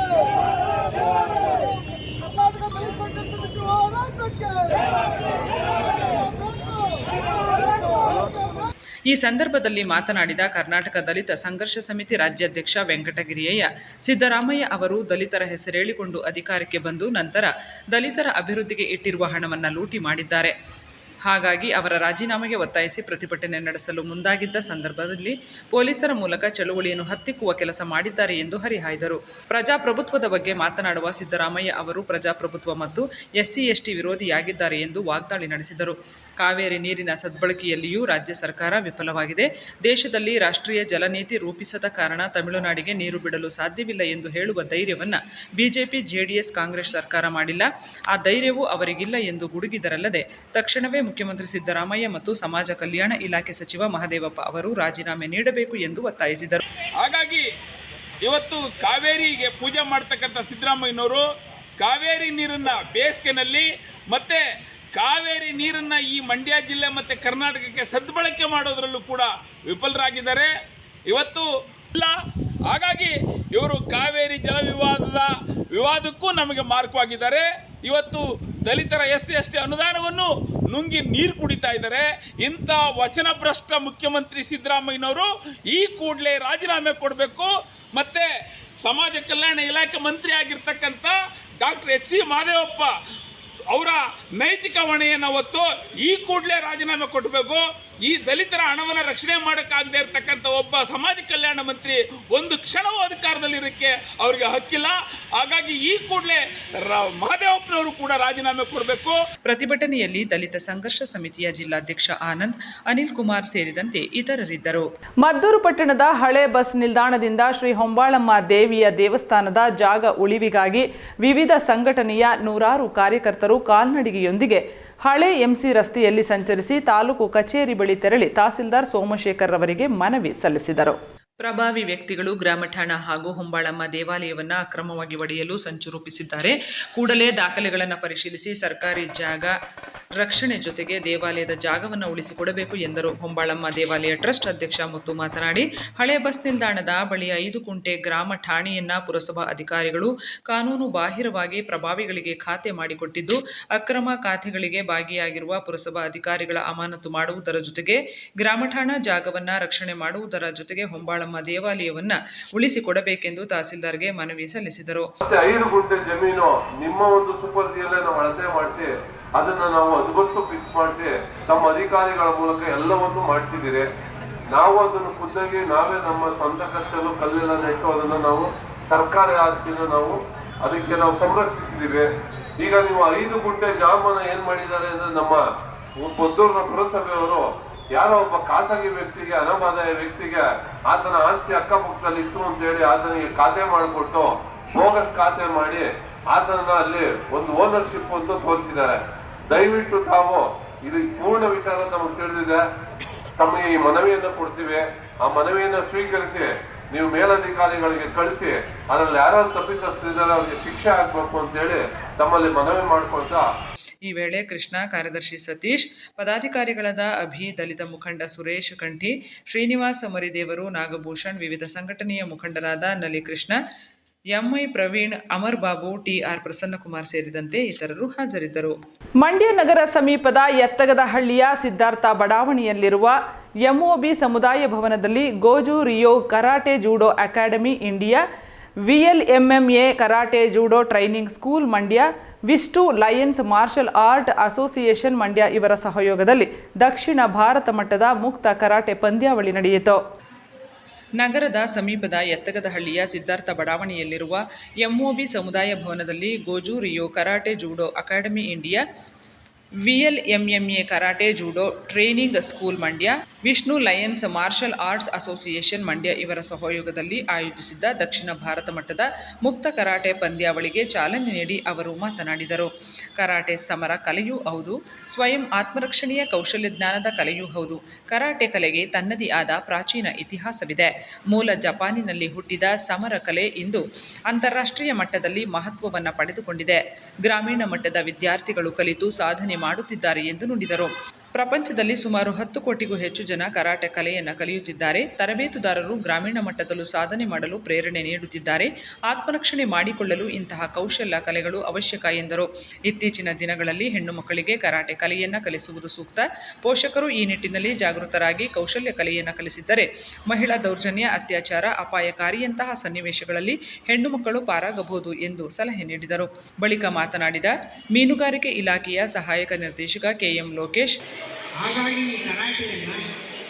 ಈ ಸಂದರ್ಭದಲ್ಲಿ ಮಾತನಾಡಿದ ಕರ್ನಾಟಕ ದಲಿತ ಸಂಘರ್ಷ ಸಮಿತಿ ರಾಜ್ಯಾಧ್ಯಕ್ಷ ವೆಂಕಟಗಿರಿಯಯ್ಯ, ಸಿದ್ದರಾಮಯ್ಯ ಅವರು ದಲಿತರ ಹೆಸರೇಳಿಕೊಂಡು ಅಧಿಕಾರಕ್ಕೆ ಬಂದು ನಂತರ ದಲಿತರ ಅಭಿವೃದ್ಧಿಗೆ ಇಟ್ಟಿರುವ ಹಣವನ್ನು ಲೂಟಿ ಮಾಡಿದ್ದಾರೆ. ಹಾಗಾಗಿ ಅವರ ರಾಜೀನಾಮೆಗೆ ಒತ್ತಾಯಿಸಿ ಪ್ರತಿಭಟನೆ ನಡೆಸಲು ಮುಂದಾಗಿದ್ದ ಸಂದರ್ಭದಲ್ಲಿ ಪೊಲೀಸರ ಮೂಲಕ ಚಳುವಳಿಯನ್ನು ಹತ್ತಿಕ್ಕುವ ಕೆಲಸ ಮಾಡಿದ್ದಾರೆ ಎಂದು ಹರಿಹಾಯ್ದರು. ಪ್ರಜಾಪ್ರಭುತ್ವದ ಬಗ್ಗೆ ಮಾತನಾಡುವ ಸಿದ್ದರಾಮಯ್ಯ ಅವರು ಪ್ರಜಾಪ್ರಭುತ್ವ ಮತ್ತು ಎಸ್ಸಿ, ಎಸ್ಟಿ ವಿರೋಧಿಯಾಗಿದ್ದಾರೆ ಎಂದು ವಾಗ್ದಾಳಿ ನಡೆಸಿದರು. ಕಾವೇರಿ ನೀರಿನ ಸದ್ಬಳಕೆಯಲ್ಲಿಯೂ ರಾಜ್ಯ ಸರ್ಕಾರ ವಿಫಲವಾಗಿದೆ. ದೇಶದಲ್ಲಿ ರಾಷ್ಟ್ರೀಯ ಜಲನೀತಿ ರೂಪಿಸದ ಕಾರಣ ತಮಿಳುನಾಡಿಗೆ ನೀರು ಬಿಡಲು ಸಾಧ್ಯವಿಲ್ಲ ಎಂದು ಹೇಳುವ ಧೈರ್ಯವನ್ನು ಬಿಜೆಪಿ, ಜೆಡಿಎಸ್, ಕಾಂಗ್ರೆಸ್ ಸರ್ಕಾರ ಮಾಡಿಲ್ಲ. ಆ ಧೈರ್ಯವೂ ಅವರಿಗಿಲ್ಲ ಎಂದು ಗುಡುಗಿದರಲ್ಲದೆ ತಕ್ಷಣವೇ ಮುಖ್ಯಮಂತ್ರಿ ಸಿದ್ದರಾಮಯ್ಯ ಮತ್ತು ಸಮಾಜ ಕಲ್ಯಾಣ ಇಲಾಖೆ ಸಚಿವ ಮಹದೇವಪ್ಪ ಅವರು ರಾಜೀನಾಮೆ ನೀಡಬೇಕು ಎಂದು ಒತ್ತಾಯಿಸಿದರು. ಹಾಗಾಗಿ ಇವತ್ತು ಕಾವೇರಿಗೆ ಪೂಜೆ ಮಾಡ್ತಕ್ಕಂಥ ಸಿದ್ದರಾಮಯ್ಯನವರು ಕಾವೇರಿ ನೀರನ್ನ ಬೇಸಿಗೆನಲ್ಲಿ ಮತ್ತೆ ಕಾವೇರಿ ನೀರನ್ನ ಈ ಮಂಡ್ಯ ಜಿಲ್ಲೆ ಮತ್ತೆ ಕರ್ನಾಟಕಕ್ಕೆ ಸದ್ಬಳಕೆ ಮಾಡೋದ್ರಲ್ಲೂ ಕೂಡ ವಿಫಲರಾಗಿದ್ದಾರೆ. ಇವತ್ತು ಇಲ್ಲ. ಹಾಗಾಗಿ ಇವರು ಕಾವೇರಿ ಜಲ ವಿವಾದದ ವಿವಾದಕ್ಕೂ ನಮಗೆ ಮಾರ್ಕವಾಗಿದ್ದಾರೆ ಇವತ್ತು ದಲಿತರ ಎಸ್ ಸಿ, ಎಸ್ ಅನುದಾನವನ್ನು ನುಂಗಿ ನೀರು ಕುಡಿತಾ ಇದ್ದಾರೆ. ಇಂಥ ವಚನಭ್ರಷ್ಟ ಮುಖ್ಯಮಂತ್ರಿ ಸಿದ್ದರಾಮಯ್ಯನವರು ಈ ಕೂಡಲೇ ರಾಜೀನಾಮೆ ಕೊಡಬೇಕು. ಮತ್ತು ಸಮಾಜ ಕಲ್ಯಾಣ ಇಲಾಖೆ ಮಂತ್ರಿ ಆಗಿರ್ತಕ್ಕಂಥ ಡಾಕ್ಟರ್ ಎಚ್ ಸಿ ಮಾದೇವಪ್ಪ ಅವರ ನೈತಿಕ ಹೊಣೆಯನ್ನು ಹೊತ್ತು ಈ ಕೂಡಲೇ ರಾಜೀನಾಮೆ ಕೊಡಬೇಕು. ಈ ದಲಿತರ ಹಣವನ್ನು ರಕ್ಷಣೆ ಮಾಡೋಕ್ಕಾಗದೇ ಇರತಕ್ಕಂಥ ಒಬ್ಬ ಸಮಾಜ ಕಲ್ಯಾಣ ಮಂತ್ರಿ ಒಂದು ಕ್ಷಣವೂ ಅಧಿಕಾರದಲ್ಲಿರೋಕ್ಕೆ ಅವರಿಗೆ ಹಕ್ಕಿಲ್ಲ. ಹಾಗಾಗಿ ಈ ಕೂಡಲೇ ಮಹದೇವಪ್ಪನವರು ಕೂಡ ರಾಜೀನಾಮೆ ಕೊಡಬೇಕು. ಪ್ರತಿಭಟನೆಯಲ್ಲಿ ದಲಿತ ಸಂಘರ್ಷ ಸಮಿತಿಯ ಜಿಲ್ಲಾಧ್ಯಕ್ಷ ಆನಂದ್ ಅನಿಲ್ ಕುಮಾರ್ ಸೇರಿದಂತೆ ಇತರರಿದ್ದರು. ಮದ್ದೂರು ಪಟ್ಟಣದ ಹಳೆ ಬಸ್ ನಿಲ್ದಾಣದಿಂದ ಶ್ರೀ ಹೊಂಬಾಳಮ್ಮ ದೇವಿಯ ದೇವಸ್ಥಾನದ ಜಾಗ ಉಳಿವಿಗಾಗಿ ವಿವಿಧ ಸಂಘಟನೆಯ ನೂರಾರು ಕಾರ್ಯಕರ್ತರು ಕಾಲ್ನಡಿಗೆಯೊಂದಿಗೆ ಹಳೆ ಎಂಸಿ ರಸ್ತೆಯಲ್ಲಿ ಸಂಚರಿಸಿ ತಾಲೂಕು ಕಚೇರಿ ಬಳಿ ತೆರಳಿ ತಹಸೀಲ್ದಾರ್ ಸೋಮಶೇಖರ್ ಅವರಿಗೆ ಮನವಿ ಸಲ್ಲಿಸಿದರು. ಪ್ರಭಾವಿ ವ್ಯಕ್ತಿಗಳು ಗ್ರಾಮಠಾಣ ಹಾಗೂ ಹೊಂಬಾಳಮ್ಮ ದೇವಾಲಯವನ್ನು ಅಕ್ರಮವಾಗಿ ಒಡೆಯಲು ಸಂಚು ರೂಪಿಸಿದ್ದಾರೆ. ಕೂಡಲೇ ದಾಖಲೆಗಳನ್ನು ಪರಿಶೀಲಿಸಿ ಸರ್ಕಾರಿ ಜಾಗ ರಕ್ಷಣೆ ಜೊತೆಗೆ ದೇವಾಲಯದ ಜಾಗವನ್ನು ಉಳಿಸಿಕೊಡಬೇಕು ಎಂದರು. ಹೊಂಬಾಳಮ್ಮ ದೇವಾಲಯ ಟ್ರಸ್ಟ್ ಅಧ್ಯಕ್ಷ ಮುತ್ತು ಮಾತನಾಡಿ, ಹಳೆ ಬಸ್ ನಿಲ್ದಾಣದ ಬಳಿ ಐದು ಕುಂಟೆ ಗ್ರಾಮ ಠಾಣೆಯನ್ನ ಪುರಸಭಾ ಅಧಿಕಾರಿಗಳು ಕಾನೂನು ಬಾಹಿರವಾಗಿ ಪ್ರಭಾವಿಗಳಿಗೆ ಖಾತೆ ಮಾಡಿಕೊಟ್ಟಿದ್ದು, ಅಕ್ರಮ ಖಾತೆಗಳಿಗೆ ಭಾಗಿಯಾಗಿರುವ ಪುರಸಭಾ ಅಧಿಕಾರಿಗಳ ಅಮಾನತು ಮಾಡುವುದರ ಜೊತೆಗೆ ಗ್ರಾಮ ಠಾಣಾ ಜಾಗವನ್ನ ರಕ್ಷಣೆ ಮಾಡುವುದರ ಜೊತೆಗೆ ಹೊಂಬಾಳಮ್ಮ ದೇವಾಲಯವನ್ನ ಉಳಿಸಿಕೊಡಬೇಕೆಂದು ತಹಸೀಲ್ದಾರ್ಗೆ ಮನವಿ ಸಲ್ಲಿಸಿದರು. ಐದು ಗುಂಟೆ ಜಮೀನು ನಿಮ್ಮ ಒಂದು ಮಾಡಿಸಿ ಅದನ್ನ ನಾವು ಅದುಗೊತ್ತು ಫಿಕ್ಸ್ ಮಾಡಿಸಿ ತಮ್ಮ ಅಧಿಕಾರಿಗಳ ಮೂಲಕ ಎಲ್ಲವನ್ನು ಮಾಡಿಸಿದಿರಿ ನಾವು ಅದನ್ನು ಖುದ್ದಾಗಿ ನಾವೇ ನಮ್ಮ ಸ್ವಂತ ಖರ್ಚಲ್ಲೂ ಕಲ್ಲೆಲ್ಲ ನೆಟ್ಟು ಅದನ್ನ ನಾವು ಸರ್ಕಾರಿ ಆಸ್ತಿನ ನಾವು ಅದಕ್ಕೆ ನಾವು ಸಂರಕ್ಷಿಸಿದ್ದೀವಿ. ಈಗ ನೀವು ಐದು ಗುಂಟೆ ಜಾಮನ ಏನ್ ಮಾಡಿದ್ದಾರೆ ಅಂದ್ರೆ ನಮ್ಮ ಪುತ್ತೂರಿನ ಪುರಸಭೆಯವರು ಯಾರೋ ಒಬ್ಬ ಖಾಸಗಿ ವ್ಯಕ್ತಿಗೆ, ಅನಾಮದಾಯ ವ್ಯಕ್ತಿಗೆ ಆತನ ಆಸ್ತಿ ಅಕ್ಕಪಕ್ಕದಲ್ಲಿ ಇತ್ತು ಅಂತ ಹೇಳಿ ಆತನಿಗೆ ಖಾತೆ ಮಾಡಿಕೊಟ್ಟು ಬೋಗಸ್ ಖಾತೆ ಮಾಡಿ ಆತನ ಅಲ್ಲಿ ಒಂದು ಓನರ್ಶಿಪ್ ಅಂತ ತೋರಿಸಿದ್ದಾರೆ. ದಯವಿಟ್ಟು ತಾವು ಇದು ಪೂರ್ಣ ವಿಚಾರ ನಮಗೆ ತಿಳಿದಿದೆ. ತಮಗೆ ಈ ಮನವಿಯನ್ನು ಕೊಡ್ತೀವಿ. ಆ ಮನವಿಯನ್ನು ಸ್ವೀಕರಿಸಿ, ನೀವು ಮೇಲಧಿಕಾರಿಗಳಿಗೆ ಕಳಿಸಿ, ಅದರಲ್ಲಿ ಯಾರು ತಪ್ಪಿತಸ್ಥರಿದ್ದಾರೆ ಅವರಿಗೆ ಶಿಕ್ಷೆ ಆಗ್ಬೇಕು ಅಂತ ಹೇಳಿ ತಮ್ಮಲ್ಲಿ ಮನವಿ ಮಾಡ್ಕೊಳ್ತಾ ಈ ವೇಳೆ ಕೃಷ್ಣ ಕಾರ್ಯದರ್ಶಿ ಸತೀಶ್, ಪದಾಧಿಕಾರಿಗಳಾದ ಅಭಿ, ದಲಿತ ಮುಖಂಡ ಸುರೇಶ್ ಕಂಠಿ, ಶ್ರೀನಿವಾಸ ಮರಿದೇವರು, ನಾಗಭೂಷಣ್, ವಿವಿಧ ಸಂಘಟನೆಯ ಮುಖಂಡರಾದ Nalikrishna M I Praveen, Amar Babu, T R Prasannakumar ಸೇರಿದಂತೆ ಇತರರು ಹಾಜರಿದ್ದರು. ಮಂಡ್ಯ ನಗರ ಸಮೀಪದ ಎತ್ತಗದಹಳ್ಳಿಯ ಸಿದ್ಧಾರ್ಥ ಬಡಾವಣೆಯಲ್ಲಿರುವ ಎಂಒಬಿ ಸಮುದಾಯ ಭವನದಲ್ಲಿ Goju Ryu karate judo academy India, VLMMA karate judo training school Mandya Vishnu Lions martial art association Mandya ಇವರ ಸಹಯೋಗದಲ್ಲಿ ದಕ್ಷಿಣ ಭಾರತ ಮಟ್ಟದ ಮುಕ್ತ ಕರಾಟೆ ಪಂದ್ಯಾವಳಿ ನಡೆಯಿತು. ನಗರದ ಸಮೀಪದ ಎತ್ತಗದಹಳ್ಳಿಯ ಸಿದ್ಧಾರ್ಥ ಬಡಾವಣೆಯಲ್ಲಿರುವ ಎಂಒಬಿ ಸಮುದಾಯ ಭವನದಲ್ಲಿ Goju Ryu karate judo academy India VLMMA karate judo training school Mandya, Vishnu Lions martial arts association Mandya ಇವರ ಸಹಯೋಗದಲ್ಲಿ ಆಯೋಜಿಸಿದ್ದ ದಕ್ಷಿಣ ಭಾರತ ಮಟ್ಟದ ಮುಕ್ತ ಕರಾಟೆ ಪಂದ್ಯಾವಳಿಗೆ ಚಾಲನೆ ನೀಡಿ ಅವರು ಮಾತನಾಡಿದರು. ಕರಾಟೆ ಸಮರ ಕಲೆಯೂ ಹೌದು, ಸ್ವಯಂ ಆತ್ಮರಕ್ಷಣೆಯ ಕೌಶಲ್ಯ ಜ್ಞಾನದ ಕಲೆಯೂ ಹೌದು, ಕರಾಟೆ ಕಲೆಗೆ ತನ್ನದೇ ಆದ ಪ್ರಾಚೀನ ಇತಿಹಾಸವಿದೆ. ಮೂಲ ಜಪಾನಿನಲ್ಲಿ ಹುಟ್ಟಿದ ಸಮರ ಕಲೆ ಇಂದು ಅಂತಾರಾಷ್ಟ್ರೀಯ ಮಟ್ಟದಲ್ಲಿ ಮಹತ್ವವನ್ನು ಪಡೆದುಕೊಂಡಿದೆ. ಗ್ರಾಮೀಣ ಮಟ್ಟದ ವಿದ್ಯಾರ್ಥಿಗಳು ಕಲಿತು ಸಾಧನೆ ಮಾಡುತ್ತಿದ್ದಾರೆ ಎಂದು ನುಡಿದರು. ಪ್ರಪಂಚದಲ್ಲಿ ಸುಮಾರು ಹತ್ತು ಕೋಟಿಗೂ ಹೆಚ್ಚು ಜನ ಕರಾಟೆ ಕಲೆಯನ್ನು ಕಲಿಯುತ್ತಿದ್ದಾರೆ. ತರಬೇತುದಾರರು ಗ್ರಾಮೀಣ ಮಟ್ಟದಲ್ಲೂ ಸಾಧನೆ ಮಾಡಲು ಪ್ರೇರಣೆ ನೀಡುತ್ತಿದ್ದಾರೆ. ಆತ್ಮರಕ್ಷಣೆ ಮಾಡಿಕೊಳ್ಳಲು ಇಂತಹ ಕೌಶಲ್ಯ ಕಲೆಗಳು ಅವಶ್ಯಕ ಎಂದರು. ಇತ್ತೀಚಿನ ದಿನಗಳಲ್ಲಿ ಹೆಣ್ಣು ಮಕ್ಕಳಿಗೆ ಕರಾಟೆ ಕಲೆಯನ್ನು ಕಲಿಸುವುದು ಸೂಕ್ತ. ಪೋಷಕರು ಈ ನಿಟ್ಟಿನಲ್ಲಿ ಜಾಗೃತರಾಗಿ ಕೌಶಲ್ಯ ಕಲೆಯನ್ನು ಕಲಿಸಿದ್ದರೆ ಮಹಿಳಾ ದೌರ್ಜನ್ಯ, ಅತ್ಯಾಚಾರ ಅಪಾಯಕಾರಿಯಂತಹ ಸನ್ನಿವೇಶಗಳಲ್ಲಿ ಹೆಣ್ಣು ಮಕ್ಕಳು ಪಾರಾಗಬಹುದು ಎಂದು ಸಲಹೆ ನೀಡಿದರು. ಬಳಿಕ ಮಾತನಾಡಿದ ಮೀನುಗಾರಿಕೆ ಇಲಾಖೆಯ ಸಹಾಯಕ ನಿರ್ದೇಶಕ ಕೆಎಂ ಲೋಕೇಶ್ ಹಾಗಾಗಿ ಈ ಕರಾಟೆಯನ್ನು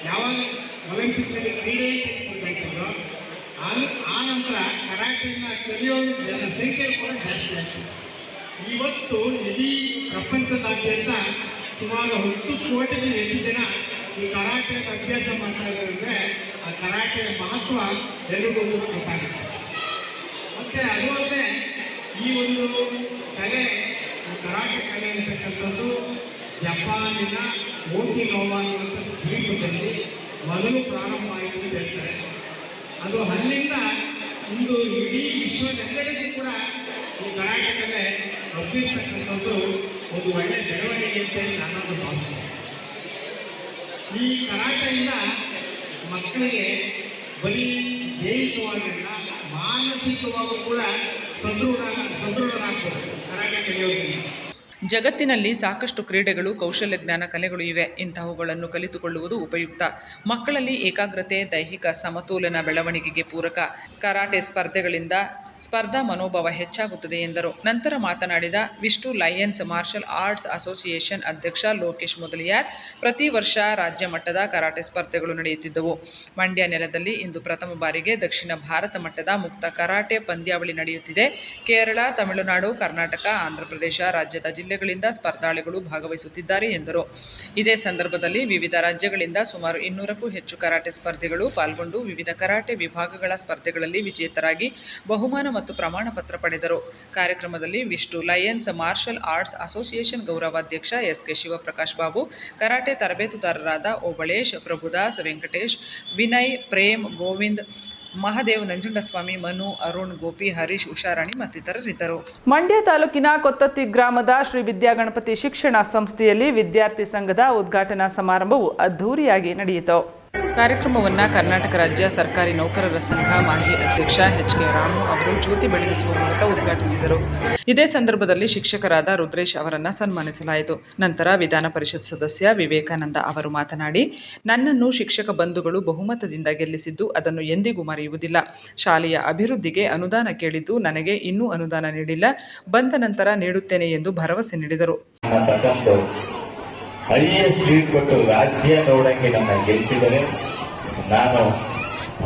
ಯಾವಾಗ ಒಲಿಂಪಿಕ್ನಲ್ಲಿ ಕ್ರೀಡೆ ಬೆಳೆಸಿದ್ರು ಆ ನಂತರ ಕರಾಟೆಯನ್ನು ಕಲಿಯೋದು ಜನ ಸಂಖ್ಯೆ ಕೂಡ ಜಾಸ್ತಿ ಆಗ್ತದೆ. ಇವತ್ತು ಇಡೀ ಪ್ರಪಂಚದಾದ್ಯಂತ ಸುಮಾರು ಹತ್ತು ಕೋಟಿಗೂ ಹೆಚ್ಚು ಜನ ಈ ಕರಾಟೆ ಅಭ್ಯಾಸ ಮಾಡ್ತಾ ಆ ಕರಾಟೆಯ ಮಹತ್ವ ಎಲ್ರಿಗೂ ಗೊತ್ತಾಗುತ್ತೆ. ಮತ್ತು ಅದು ಅಲ್ಲದೆ ಈ ಒಂದು ಕಲೆ ಕರಾಟೆ ಕಲೆ ಅಂತಕ್ಕಂಥದ್ದು ಜಪಾನಿನ ಓಕಿನೋವಾ ಅನ್ನುವಂಥ ದ್ವೀಪದಲ್ಲಿ ಮೊದಲು ಪ್ರಾರಂಭ ಆಯಿತು ಅಂತ ಹೇಳ್ತಾರೆ. ಅದು ಅಲ್ಲಿಂದ ಇಂದು ಇಡೀ ವಿಶ್ವದೆಲ್ಲೆಡೆಗೂ ಕೂಡ ಈ ಕರಾಟೆ ಹಬ್ಬಿರ್ತಕ್ಕಂಥದ್ದು ಒಂದು ಒಳ್ಳೆಯ ಬೆಳವಣಿಗೆ ಅಂತ ಹೇಳಿ ನಾನೊಂದು ಭಾವಿಸ್ತೇನೆ. ಈ ಕರಾಟೆಯಿಂದ ಮಕ್ಕಳಿಗೆ ಬರೀ ದೈಹಿಕವಾಗಿಲ್ಲ, ಮಾನಸಿಕವಾಗೂ ಕೂಡ ಸದೃಢ ಸದೃಢರಾಗ್ತದೆ ಕರಾಟೆ ಕಲಿಯೋದ್ರಿಂದ ಜಗತ್ತಿನಲ್ಲಿ ಸಾಕಷ್ಟು ಕ್ರೀಡೆಗಳು, ಕೌಶಲ್ಯ ಜ್ಞಾನ ಕಲೆಗಳು ಇವೆ. ಇಂತಹವುಗಳನ್ನು ಕಲಿತುಕೊಳ್ಳುವುದು ಉಪಯುಕ್ತ. ಮಕ್ಕಳಲ್ಲಿ ಏಕಾಗ್ರತೆ, ದೈಹಿಕ ಸಮತೋಲನ, ಬೆಳವಣಿಗೆಗೆ ಪೂರಕ, ಕರಾಟೆ ಸ್ಪರ್ಧೆಗಳಿಂದ ಸ್ಪರ್ಧಾ ಮನೋಭಾವ ಹೆಚ್ಚಾಗುತ್ತದೆ ಎಂದರು. ನಂತರ ಮಾತನಾಡಿದ Vishnu Lions martial arts association ಅಧ್ಯಕ್ಷ ಲೋಕೇಶ್ ಮೊದಲಿಯಾರ್, ಪ್ರತಿ ವರ್ಷ ರಾಜ್ಯ ಮಟ್ಟದ ಕರಾಟೆ ಸ್ಪರ್ಧೆಗಳು ನಡೆಯುತ್ತಿದ್ದವು. ಮಂಡ್ಯ ನೆಲದಲ್ಲಿ ಇಂದು ಪ್ರಥಮ ಬಾರಿಗೆ ದಕ್ಷಿಣ ಭಾರತ ಮಟ್ಟದ ಮುಕ್ತ ಕರಾಟೆ ಪಂದ್ಯಾವಳಿ ನಡೆಯುತ್ತಿದೆ. ಕೇರಳ, ತಮಿಳುನಾಡು, ಕರ್ನಾಟಕ ಆಂಧ್ರಪ್ರದೇಶ ರಾಜ್ಯದ ಜಿಲ್ಲೆಗಳಿಂದ ಸ್ಪರ್ಧಾಳುಗಳು ಭಾಗವಹಿಸುತ್ತಿದ್ದಾರೆ ಎಂದರು. ಇದೇ ಸಂದರ್ಭದಲ್ಲಿ ವಿವಿಧ ರಾಜ್ಯಗಳಿಂದ ಸುಮಾರು ಇನ್ನೂರಕ್ಕೂ ಹೆಚ್ಚು ಕರಾಟೆ ಸ್ಪರ್ಧಿಗಳು ಪಾಲ್ಗೊಂಡು ವಿವಿಧ ಕರಾಟೆ ವಿಭಾಗಗಳ ಸ್ಪರ್ಧೆಗಳಲ್ಲಿ ವಿಜೇತರಾಗಿ ಬಹುಮಾನ ಮತ್ತು ಪ್ರಮಾಣ ಪತ್ರ ಪಡೆದರು. ಕಾರ್ಯಕ್ರಮದಲ್ಲಿ Vishnu, Lions, martial arts association ಗೌರವಾಧ್ಯಕ್ಷ S K Shivaprakash Babu, karate ತರಬೇತುದಾರರಾದ Obalesh Prabhudas Venkatesh, Vinay, Prem, Govind, Mahadev Nanjundaswamy, Manu, Arun, Gopi, Harish, Usharani ಮತ್ತಿತರರಿದ್ದರು. ಮಂಡ್ಯ ತಾಲೂಕಿನ ಕೊತ್ತತ್ತಿ ಗ್ರಾಮದ ಶ್ರೀ ವಿದ್ಯಾಗಣಪತಿ ಶಿಕ್ಷಣ ಸಂಸ್ಥೆಯಲ್ಲಿ ವಿದ್ಯಾರ್ಥಿ ಸಂಘದ ಉದ್ಘಾಟನಾ ಸಮಾರಂಭವು ಅದ್ಧೂರಿಯಾಗಿ ನಡೆಯಿತು. ಕಾರ್ಯಕ್ರಮವನ್ನು ಕರ್ನಾಟಕ ರಾಜ್ಯ ಸರ್ಕಾರಿ ನೌಕರರ ಸಂಘ ಮಾಜಿ ಅಧ್ಯಕ್ಷ ಎಚ್ ಕೆ ರಾಮು ಅವರು ಜ್ಯೋತಿ ಬೆಳಗಿಸುವ ಮೂಲಕ ಉದ್ಘಾಟಿಸಿದರು. ಇದೇ ಸಂದರ್ಭದಲ್ಲಿ ಶಿಕ್ಷಕರಾದ ರುದ್ರೇಶ್ ಅವರನ್ನು ಸನ್ಮಾನಿಸಲಾಯಿತು. ನಂತರ ವಿಧಾನ ಪರಿಷತ್ ಸದಸ್ಯ ವಿವೇಕಾನಂದ ಅವರು ಮಾತನಾಡಿ, ನನ್ನನ್ನು ಶಿಕ್ಷಕ ಬಂಧುಗಳು ಬಹುಮತದಿಂದ ಗೆಲ್ಲಿಸಿದ್ದು ಅದನ್ನು ಎಂದಿಗೂ ಮರೆಯುವುದಿಲ್ಲ. ಶಾಲೆಯ ಅಭಿವೃದ್ಧಿಗೆ ಅನುದಾನ ಕೇಳಿದ್ದು ನನಗೆ ಇನ್ನೂ ಅನುದಾನ ನೀಡಿಲ್ಲ. ಬಂದ ನಂತರ ನೀಡುತ್ತೇನೆ ಎಂದು ಭರವಸೆ ನೀಡಿದರು. ಹೈಯೆಸ್ಟ್ ಸ್ಟ್ರೀಟ್ ಕೊಟ್ಟು ರಾಜ್ಯ ನೋಡಕ್ಕೆ ನನ್ನ ಗೆಲ್ಲಿಸಿದರೆ ನಾನು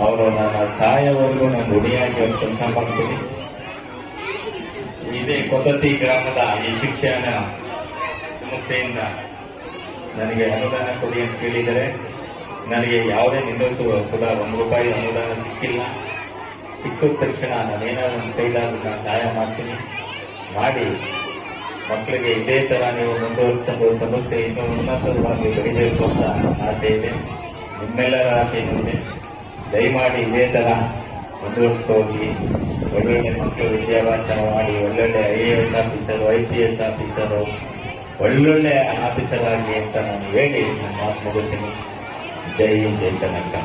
ಅವರು ನನ್ನ ಸಹಾಯವರೆಗೂ ನಾನು ಗುಣಿಯಾಗಿ ಒಂದು ಕೆಲಸ ಮಾಡ್ತೀನಿ. ಇದೇ ಕೊತತಿ ಗ್ರಾಮದ ಈ ಶಿಕ್ಷಣ ಸಂಸ್ಥೆಯಿಂದ ನನಗೆ ಅನುದಾನ ಕೊಡಿ ಅಂತ ಕೇಳಿದರೆ ನನಗೆ ಯಾವುದೇ ನಿಂದೂ ಕೂಡ ಒಂದು ರೂಪಾಯಿ ಅನುದಾನ ಸಿಕ್ಕಿಲ್ಲ. ಸಿಕ್ಕಿದ ತಕ್ಷಣ ನಾನೇನಾದ್ರು ನನ್ನ ಕೈಲಾದ ಸಹಾಯ ಮಾಡ್ತೀನಿ. ಮಾಡಿ ಮಕ್ಕಳಿಗೆ ಇದೇ ತರ ನೀವು ಮುಂದುವರಿಸಿಕೊಂಡು ಸಮಸ್ಯೆ ಇನ್ನೂ ಉನ್ನತವಾಗಿ ಬೆಳಿಬೇಕು ಅಂತ ಆಸೆ ಇದೆ. ನಿಮ್ಮೆಲ್ಲರ ಆಸೆ ಇದೆ. ದಯಮಾಡಿ ಇದೇ ತರ ಮುಂದುವರಿಸ್ಕೋಗಿ, ಒಳ್ಳೊಳ್ಳೆ ಮಕ್ಕಳು, ವಿದ್ಯಾಭ್ಯಾಸ ಮಾಡಿ, ಒಳ್ಳೊಳ್ಳೆ I A S officer, I P S officer, ಒಳ್ಳೊಳ್ಳೆ ಆಫೀಸರ್ ಆಗಿ ಅಂತ ನಾನು ಹೇಳಿ ನನ್ನ ಮಾತು ಮುಗಿಸ್ತೀನಿ. ಜೈ ಜೈ ಕರ್ನಾಟಕ.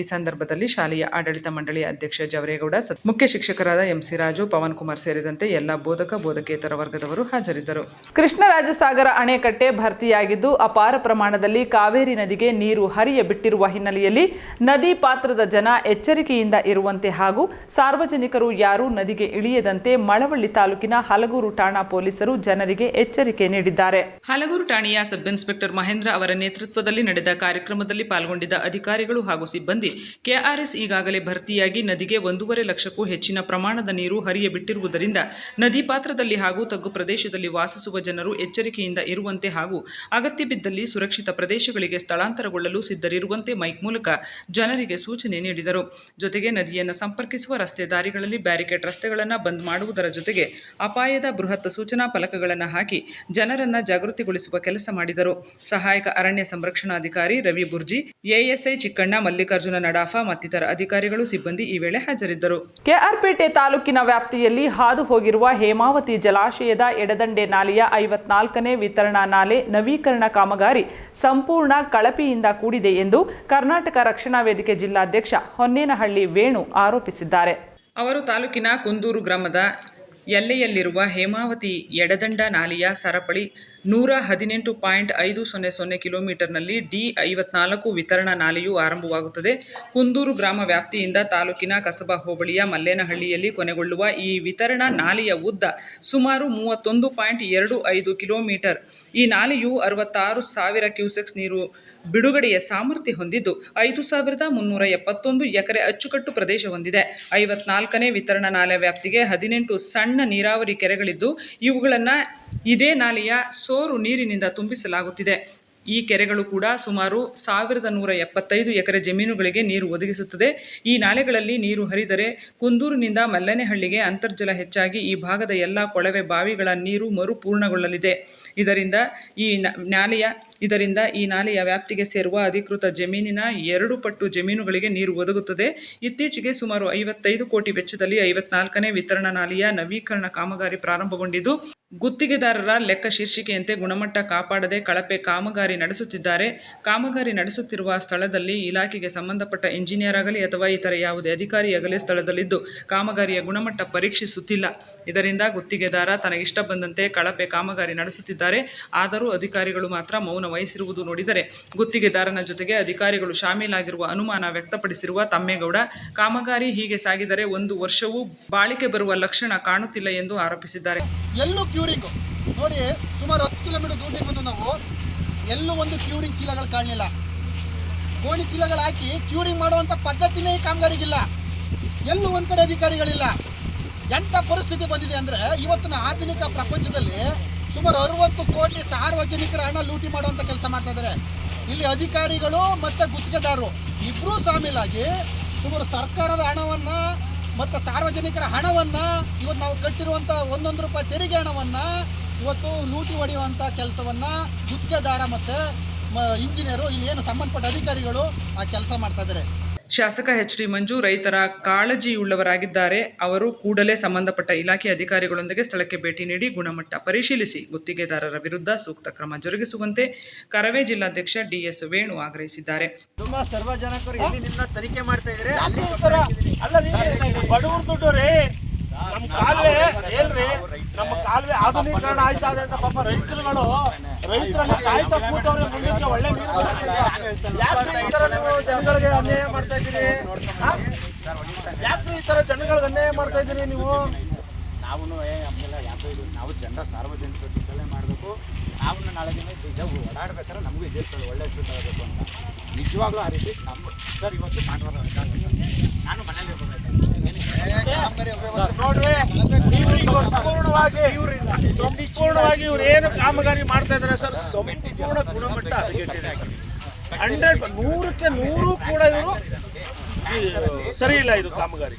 ಈ ಸಂದರ್ಭದಲ್ಲಿ ಶಾಲೆಯ ಆಡಳಿತ ಮಂಡಳಿ ಅಧ್ಯಕ್ಷ ಜವರೇಗೌಡ ಸ- ಮುಖ್ಯ ಶಿಕ್ಷಕರಾದ ಎಂಸಿ ರಾಜು ಪವನ್ ಕುಮಾರ್ ಸೇರಿದಂತೆ ಎಲ್ಲ ಬೋಧಕ ಬೋಧಕೇತರ ವರ್ಗದವರು ಹಾಜರಿದ್ದರು. ಕೃಷ್ಣರಾಜಸಾಗರ ಅಣೆಕಟ್ಟೆ ಭರ್ತಿಯಾಗಿದ್ದು ಅಪಾರ ಪ್ರಮಾಣದಲ್ಲಿ ಕಾವೇರಿ ನದಿಗೆ ನೀರು ಹರಿಯ ಬಿಟ್ಟಿರುವ ಹಿನ್ನೆಲೆಯಲ್ಲಿ ನದಿ ಪಾತ್ರದ ಜನ ಎಚ್ಚರಿಕೆಯಿಂದ ಇರುವಂತೆ ಹಾಗೂ ಸಾರ್ವಜನಿಕರು ಯಾರೂ ನದಿಗೆ ಇಳಿಯದಂತೆ ಮಳವಳ್ಳಿ ತಾಲೂಕಿನ ಹಲಗೂರು ಠಾಣಾ ಪೊಲೀಸರು ಜನರಿಗೆ ಎಚ್ಚರಿಕೆ ನೀಡಿದ್ದಾರೆ. ಹಲಗೂರು ಠಾಣೆಯ ಸಬ್ ಇನ್ಸ್ಪೆಕ್ಟರ್ ಮಹೇಂದ್ರ ಅವರ ನೇತೃತ್ವದಲ್ಲಿ ನಡೆದ ಕಾರ್ಯಕ್ರಮದಲ್ಲಿ ಪಾಲ್ಗೊಂಡಿದ್ದ ಅಧಿಕಾರಿಗಳು ಹಾಗೂ ಸಿಬ್ಬಂದಿ ಕೆಆರ್ಎಸ್ ಈಗಾಗಲೇ ಭರ್ತಿಯಾಗಿ ನದಿಗೆ ಒಂದೂವರೆ ಲಕ್ಷಕ್ಕೂ ಹೆಚ್ಚಿನ ಪ್ರಮಾಣದ ನೀರು ಹರಿಯ ಬಿಟ್ಟಿರುವುದರಿಂದ ನದಿ ಪಾತ್ರದಲ್ಲಿ ಹಾಗೂ ತಗ್ಗು ಪ್ರದೇಶದಲ್ಲಿ ವಾಸಿಸುವ ಜನರು ಎಚ್ಚರಿಕೆಯಿಂದ ಇರುವಂತೆ ಹಾಗೂ ಅಗತ್ಯ ಬಿದ್ದಲ್ಲಿ ಸುರಕ್ಷಿತ ಪ್ರದೇಶಗಳಿಗೆ ಸ್ಥಳಾಂತರಗೊಳ್ಳಲು ಸಿದ್ಧರಿರುವಂತೆ ಮೈಕ್ ಮೂಲಕ ಜನರಿಗೆ ಸೂಚನೆ ನೀಡಿದರು. ಜೊತೆಗೆ ನದಿಯನ್ನು ಸಂಪರ್ಕಿಸುವ ರಸ್ತೆ ದಾರಿಗಳಲ್ಲಿ ಬ್ಯಾರಿಕೇಡ್ ರಸ್ತೆಗಳನ್ನು ಬಂದ್ ಮಾಡುವುದರ ಜೊತೆಗೆ ಅಪಾಯದ ಬೃಹತ್ ಸೂಚನಾ ಫಲಕಗಳನ್ನು ಹಾಕಿ ಜನರನ್ನು ಜಾಗೃತಿಗೊಳಿಸುವ ಕೆಲಸ ಮಾಡಿದರು. ಸಹಾಯಕ ಅರಣ್ಯ ಸಂರಕ್ಷಣಾಧಿಕಾರಿ ರವಿ ಬುರ್ಜಿ, ಎಎಸ್ಐ ಚಿಕ್ಕಣ್ಣ ಮಲ್ಲಿಕಾರ್ಜುನ ನಡಾಫ ಮತ್ತಿತರ ಅಧಿಕಾರಿಗಳು ಸಿಬ್ಬಂದಿ ಈ ವೇಳೆ ಹಾಜರಿದ್ದರು. ಕೆಆರ್ಪೇಟೆ ತಾಲೂಕಿನ ವ್ಯಾಪ್ತಿಯಲ್ಲಿ ಹಾದು ಹೋಗಿರುವ ಹೇಮಾವತಿ ಜಲಾಶಯದ ಎಡದಂಡೆ ನಾಲೆಯ ಐವತ್ನಾಲ್ಕನೇ ವಿತರಣಾ ನಾಲೆ ನವೀಕರಣ ಕಾಮಗಾರಿ ಸಂಪೂರ್ಣ ಕಳಪೆಯಿಂದ ಕೂಡಿದೆ ಎಂದು ಕರ್ನಾಟಕ ರಕ್ಷಣಾ ವೇದಿಕೆ ಜಿಲ್ಲಾಧ್ಯಕ್ಷ ಹೊನ್ನೇನಹಳ್ಳಿ ವೇಣು ಆರೋಪಿಸಿದ್ದಾರೆ. ಅವರು ತಾಲೂಕಿನ ಕುಂದೂರು ಗ್ರಾಮದ ಎಲ್ಲೆಯಲ್ಲಿರುವ ಹೇಮಾವತಿ ಎಡದಂಡ ನಾಲೆಯ ಸರಪಳಿ ನೂರ ಹದಿನೆಂಟು ಪಾಯಿಂಟ್ ಐದು ಸೊನ್ನೆ ಸೊನ್ನೆ ಕಿಲೋಮೀಟರ್ನಲ್ಲಿ ಡಿ ಐವತ್ನಾಲ್ಕು ವಿತರಣಾ ನಾಲೆಯು ಆರಂಭವಾಗುತ್ತದೆ. ಕುಂದೂರು ಗ್ರಾಮ ವ್ಯಾಪ್ತಿಯಿಂದ ತಾಲೂಕಿನ ಕಸಬಾ ಹೋಬಳಿಯ ಮಲ್ಲೇನಹಳ್ಳಿಯಲ್ಲಿ ಕೊನೆಗೊಳ್ಳುವ ಈ ವಿತರಣಾ ನಾಲೆಯ ಉದ್ದ ಸುಮಾರು ಮೂವತ್ತೊಂದು ಪಾಯಿಂಟ್ ಎರಡು ಐದು ಕಿಲೋಮೀಟರ್. ಈ ನಾಲೆಯು ಅರವತ್ತಾರು ಸಾವಿರ ಕ್ಯೂಸೆಕ್ಸ್ ನೀರು ಬಿಡುಗಡೆಯ ಸಾಮರ್ಥ್ಯ ಹೊಂದಿದ್ದು ಐದು ಸಾವಿರದ ಮುನ್ನೂರ ಎಪ್ಪತ್ತೊಂದು ಎಕರೆ ಅಚ್ಚುಕಟ್ಟು ಪ್ರದೇಶ ಹೊಂದಿದೆ. ಐವತ್ನಾಲ್ಕನೇ ವಿತರಣಾ ನಾಲೆ ವ್ಯಾಪ್ತಿಗೆ ಹದಿನೆಂಟು ಸಣ್ಣ ನೀರಾವರಿ ಕೆರೆಗಳಿದ್ದು, ಇವುಗಳನ್ನು ಇದೇ ನಾಲೆಯ ಸೋರು ನೀರಿನಿಂದ ತುಂಬಿಸಲಾಗುತ್ತಿದೆ. ಈ ಕೆರೆಗಳು ಕೂಡ ಸುಮಾರು ಸಾವಿರದ ನೂರ ಎಪ್ಪತ್ತೈದು ಎಕರೆ ಜಮೀನುಗಳಿಗೆ ನೀರು ಒದಗಿಸುತ್ತದೆ. ಈ ನಾಲೆಗಳಲ್ಲಿ ನೀರು ಹರಿದರೆ ಕುಂದೂರಿನಿಂದ ಮಲ್ಲನೆಹಳ್ಳಿಗೆ ಅಂತರ್ಜಲ ಹೆಚ್ಚಾಗಿ ಈ ಭಾಗದ ಎಲ್ಲ ಕೊಳವೆ ಬಾವಿಗಳ ನೀರು ಮರುಪೂರ್ಣಗೊಳ್ಳಲಿದೆ. ಇದರಿಂದ ಈ ನಾಲೆಯ, ಇದರಿಂದ ಈ ನಾಲೆಯ ವ್ಯಾಪ್ತಿಗೆ ಸೇರುವ ಅಧಿಕೃತ ಜಮೀನಿನ ಎರಡು ಪಟ್ಟು ಜಮೀನುಗಳಿಗೆ ನೀರು ಒದಗುತ್ತದೆ. ಇತ್ತೀಚೆಗೆ ಸುಮಾರು ಐವತ್ತೈದು ಕೋಟಿ ವೆಚ್ಚದಲ್ಲಿ ಐವತ್ನಾಲ್ಕನೇ ವಿತರಣಾ ನಾಲೆಯ ನವೀಕರಣ ಕಾಮಗಾರಿ ಪ್ರಾರಂಭಗೊಂಡಿದ್ದು ಗುತ್ತಿಗೆದಾರರ ಲೆಕ್ಕ ಶೀರ್ಷಿಕೆಯಂತೆ ಗುಣಮಟ್ಟ ಕಾಪಾಡದೆ ಕಳಪೆ ಕಾಮಗಾರಿ ನಡೆಸುತ್ತಿದ್ದಾರೆ. ಕಾಮಗಾರಿ ನಡೆಸುತ್ತಿರುವ ಸ್ಥಳದಲ್ಲಿ ಇಲಾಖೆಗೆ ಸಂಬಂಧಪಟ್ಟ ಇಂಜಿನಿಯರ್ ಆಗಲಿ ಅಥವಾ ಇತರ ಯಾವುದೇ ಅಧಿಕಾರಿಯಾಗಲಿ ಸ್ಥಳದಲ್ಲಿದ್ದು ಕಾಮಗಾರಿಯ ಗುಣಮಟ್ಟ ಪರೀಕ್ಷಿಸುತ್ತಿಲ್ಲ. ಇದರಿಂದ ಗುತ್ತಿಗೆದಾರ ತನಗಿಷ್ಟ ಬಂದಂತೆ ಕಳಪೆ ಕಾಮಗಾರಿ ನಡೆಸುತ್ತಿದ್ದಾರೆ. ಆದರೂ ಅಧಿಕಾರಿಗಳು ಮಾತ್ರ ಮೌನ ವಹಿಸಿರುವುದು ನೋಡಿದರೆ ಗುತ್ತಿಗೆದಾರನ ಜೊತೆಗೆ ಅಧಿಕಾರಿಗಳು ಶಾಮೀಲಾಗಿರುವ ಅನುಮಾನ ವ್ಯಕ್ತಪಡಿಸಿರುವ ತಮ್ಮೇಗೌಡ, ಕಾಮಗಾರಿ ಹೀಗೆ ಸಾಗಿದರೆ ಒಂದು ವರ್ಷವೂ ಬಾಳಿಕೆ ಬರುವ ಲಕ್ಷಣ ಕಾಣುತ್ತಿಲ್ಲ ಎಂದು ಆರೋಪಿಸಿದ್ದಾರೆ. ಎಲ್ಲೂ ಕ್ಯೂರಿಂಗು. ನೋಡಿ, ಸುಮಾರು ಹತ್ತು ಕಿಲೋಮೀಟರ್ ದೂರದಿಂದ ಬಂದು ನಾವು ಎಲ್ಲೂ ಒಂದು ಕ್ಯೂರಿಂಗ್ ಚೀಲಗಳು ಕಾಣಲಿಲ್ಲ. ಗೋಣಿ ಚೀಲಗಳು ಹಾಕಿ ಕ್ಯೂರಿಂಗ್ ಮಾಡುವಂಥ ಪದ್ಧತಿನೇ ಈ ಕಾಮಗಾರಿಗಿಲ್ಲ. ಎಲ್ಲೂ ಒಂದು ಕಡೆ ಅಧಿಕಾರಿಗಳಿಲ್ಲ. ಎಂಥ ಪರಿಸ್ಥಿತಿ ಬಂದಿದೆ ಅಂದರೆ ಇವತ್ತಿನ ಆಧುನಿಕ ಪ್ರಪಂಚದಲ್ಲಿ ಸುಮಾರು ಅರವತ್ತು ಕೋಟಿ ಸಾರ್ವಜನಿಕರ ಹಣ ಲೂಟಿ ಮಾಡುವಂಥ ಕೆಲಸ ಮಾಡ್ತಾ ಇದ್ದಾರೆ ಇಲ್ಲಿ ಅಧಿಕಾರಿಗಳು ಮತ್ತು ಗುತ್ತಿಗೆದಾರರು. ಇಬ್ಬರೂ ಸಾಮೀಲಾಗಿ ಸುಮಾರು ಸರ್ಕಾರದ ಹಣವನ್ನು ಮತ್ತು ಸಾರ್ವಜನಿಕರ ಹಣವನ್ನು ಇವತ್ತು ನಾವು ಕಟ್ಟಿರುವಂಥ ಒಂದೊಂದು ರೂಪಾಯಿ ತೆರಿಗೆ ಹಣವನ್ನು ಇವತ್ತು ಲೂಟಿ ಹೊಡೆಯುವಂಥ ಕೆಲಸವನ್ನು ಗುತ್ತಿಗೆದಾರ ಮತ್ತು ಇಂಜಿನಿಯರು, ಇಲ್ಲಿ ಏನು ಸಂಬಂಧಪಟ್ಟ ಅಧಿಕಾರಿಗಳು ಆ ಕೆಲಸ ಮಾಡ್ತಾ ಇದ್ದಾರೆ. ಶಾಸಕ ಎಚ್ ಡಿ ಮಂಜು ರೈತರ ಕಾಳಜಿಯುಳ್ಳವರಾಗಿದ್ದಾರೆ. ಅವರು ಕೂಡಲೇ ಸಂಬಂಧಪಟ್ಟ ಇಲಾಖೆ ಅಧಿಕಾರಿಗಳೊಂದಿಗೆ ಸ್ಥಳಕ್ಕೆ ಭೇಟಿ ನೀಡಿ ಗುಣಮಟ್ಟ ಪರಿಶೀಲಿಸಿ. ಗುತ್ತಿಗೆದಾರರ ವಿರುದ್ಧ ಸೂಕ್ತ ಕ್ರಮ ಜರುಗಿಸುವಂತೆ ಕರವೇ ಜಿಲ್ಲಾಧ್ಯಕ್ಷ ಡಿಎಸ್ ವೇಣು ಆಗ್ರಹಿಸಿದ್ದಾರೆ. ತುಂಬಾ ತನಿಖೆ ಮಾಡ್ತಾ ಇದ್ರೆ ನಮ್ಮ ಕಾಲುವೆ ಏನ್ರಿ ನಮ್ಮ ಕಾಲುವೆ ಆಧುನೀಕರಣ ಆಯ್ತಾ ಅಂತ ಪಾಪ ರೈತರುಗಳು, ರೈತರನ್ನ ಕಾಯ್ತಾ ಕೂತವ್ರೆ, ಮುಂದಕ್ಕೆ ಒಳ್ಳೆ ನೀರು. ಯಾಕ್ರಿ ಈ ತರ ನೀವು ಜನಗಳಿಗೆ ಅನ್ಯಾಯ ಮಾಡ್ತಾ ಇದ್ದೀರಿ? ಯಾಕ್ರಿ ಈ ತರ ಜನಗಳಿಗೆ ಅನ್ಯಾಯ ಮಾಡ್ತಾ ಇದ್ದೀರಿ ನೀವು? ನಾವು ನಮ್ಗೆಲ್ಲ ಯಾಕೆ ಇದು, ನಾವು ಜನರ ಸಾರ್ವಜನಿಕ ದುಡ್ಡಲ್ಲೇ ಮಾಡಬೇಕು. ನಾವು ನಾಳೆ ದಿನ ನಿಜ ಓಡಾಡ್ಬೇಕಾದ್ರೆ ನಮಗೂ ಇದೇ ಒಳ್ಳೆ ತಗೋಬೇಕು ಅಂತ. ನಿಜವಾಗ್ಲೂ ಆ ರೀತಿ ನಮ್ಮ ಸರ್, ಇವತ್ತು ಮಾಡುವಾಗ ನಾನು ಮನೇಲಿ ನೋಡ್ರಿ ಸಂಪೂರ್ಣವಾಗಿ ಸಂಪೂರ್ಣವಾಗಿ ಇವ್ರು ಏನು ಕಾಮಗಾರಿ ಮಾಡ್ತಾ ಇದ್ದಾರೆ ಸರ್ ಸಂಪೂರ್ಣ ಗುಣಮಟ್ಟ ಹದಗೆಟ್ಟಿದೆ. ಹಂಡ್ರೆಡ್ ನೂರಕ್ಕೆ ನೂರು ಕೂಡ ಇವರು ಸರಿ ಇಲ್ಲ ಇದು ಕಾಮಗಾರಿ.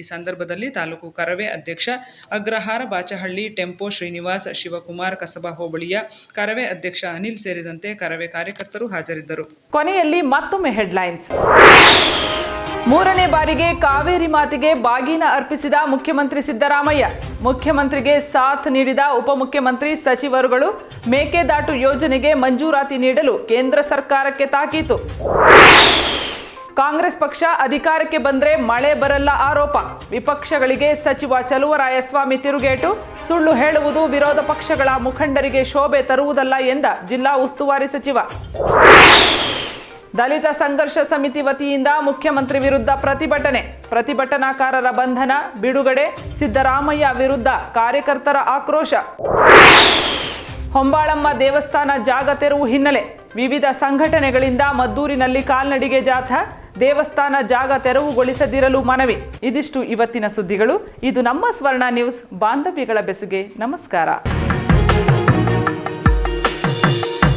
ಈ ಸಂದರ್ಭದಲ್ಲಿ ತಾಲೂಕು ಕರವೇ ಅಧ್ಯಕ್ಷ ಅಗ್ರಹಾರ ಬಾಚಹಳ್ಳಿ ಟೆಂಪೋ ಶ್ರೀನಿವಾಸ್ ಶಿವಕುಮಾರ್ ಕಸಬಾ ಹೋಬಳಿಯ ಕರವೇ ಅಧ್ಯಕ್ಷ ಅನಿಲ್ ಸೇರಿದಂತೆ ಕರವೇ ಕಾರ್ಯಕರ್ತರು ಹಾಜರಿದ್ದರು. ಕೊನೆಯಲ್ಲಿ ಮತ್ತೊಮ್ಮೆ ಹೆಡ್ಲೈನ್ಸ್. ಮೂರನೇ ಬಾರಿಗೆ ಕಾವೇರಿ ಮಾತಿಗೆ ಬಾಗಿನ ಅರ್ಪಿಸಿದ ಮುಖ್ಯಮಂತ್ರಿ ಸಿದ್ದರಾಮಯ್ಯ. ಮುಖ್ಯಮಂತ್ರಿಗೆ ಸಾಥ್ ನೀಡಿದ ಉಪಮುಖ್ಯಮಂತ್ರಿ ಸಚಿವರುಗಳು ಮೇಕೆದಾಟು ಯೋಜನೆಗೆ ಮಂಜೂರಾತಿ ನೀಡಲು ಕೇಂದ್ರ ಸರ್ಕಾರಕ್ಕೆ ತಾಕೀತು. ಕಾಂಗ್ರೆಸ್ ಪಕ್ಷ ಅಧಿಕಾರಕ್ಕೆ ಬಂದ್ರೆ ಮಳೆ ಬರಲ್ಲ ಆರೋಪ. ವಿಪಕ್ಷಗಳಿಗೆ ಸಚಿವ ಚಲುವರಾಯಸ್ವಾಮಿ ತಿರುಗೇಟು. ಸುಳ್ಳು ಹೇಳುವುದು ವಿರೋಧ ಪಕ್ಷಗಳ ಮುಖಂಡರಿಗೆ ಶೋಭೆ ತರುವುದಲ್ಲ ಎಂದ ಜಿಲ್ಲಾ ಉಸ್ತುವಾರಿ ಸಚಿವ. ದಲಿತ ಸಂಘರ್ಷ ಸಮಿತಿ ವತಿಯಿಂದ ಮುಖ್ಯಮಂತ್ರಿ ವಿರುದ್ಧ ಪ್ರತಿಭಟನೆ. ಪ್ರತಿಭಟನಾಕಾರರ ಬಂಧನ, ಬಿಡುಗಡೆ, ಸಿದ್ದರಾಮಯ್ಯ ವಿರುದ್ಧ ಕಾರ್ಯಕರ್ತರ ಆಕ್ರೋಶ. ಹೊಂಬಾಳಮ್ಮ ದೇವಸ್ಥಾನ ಜಾಗ ತೆರವು ಹಿನ್ನೆಲೆ. ವಿವಿಧ ಸಂಘಟನೆಗಳಿಂದ ಮದ್ದೂರಿನಲ್ಲಿ ಕಾಲ್ನಡಿಗೆ ಜಾಥಾ, ದೇವಸ್ಥಾನ ಜಾಗ ತೆರವುಗೊಳಿಸದಿರಲು ಮನವಿ. ಇದಿಷ್ಟು ಇವತ್ತಿನ ಸುದ್ದಿಗಳು. ಇದು ನಮ್ಮ ಸ್ವರ್ಣ ನ್ಯೂಸ್, ಬಾಂಧವ್ಯಗಳ ಬೆಸುಗೆ. ನಮಸ್ಕಾರ.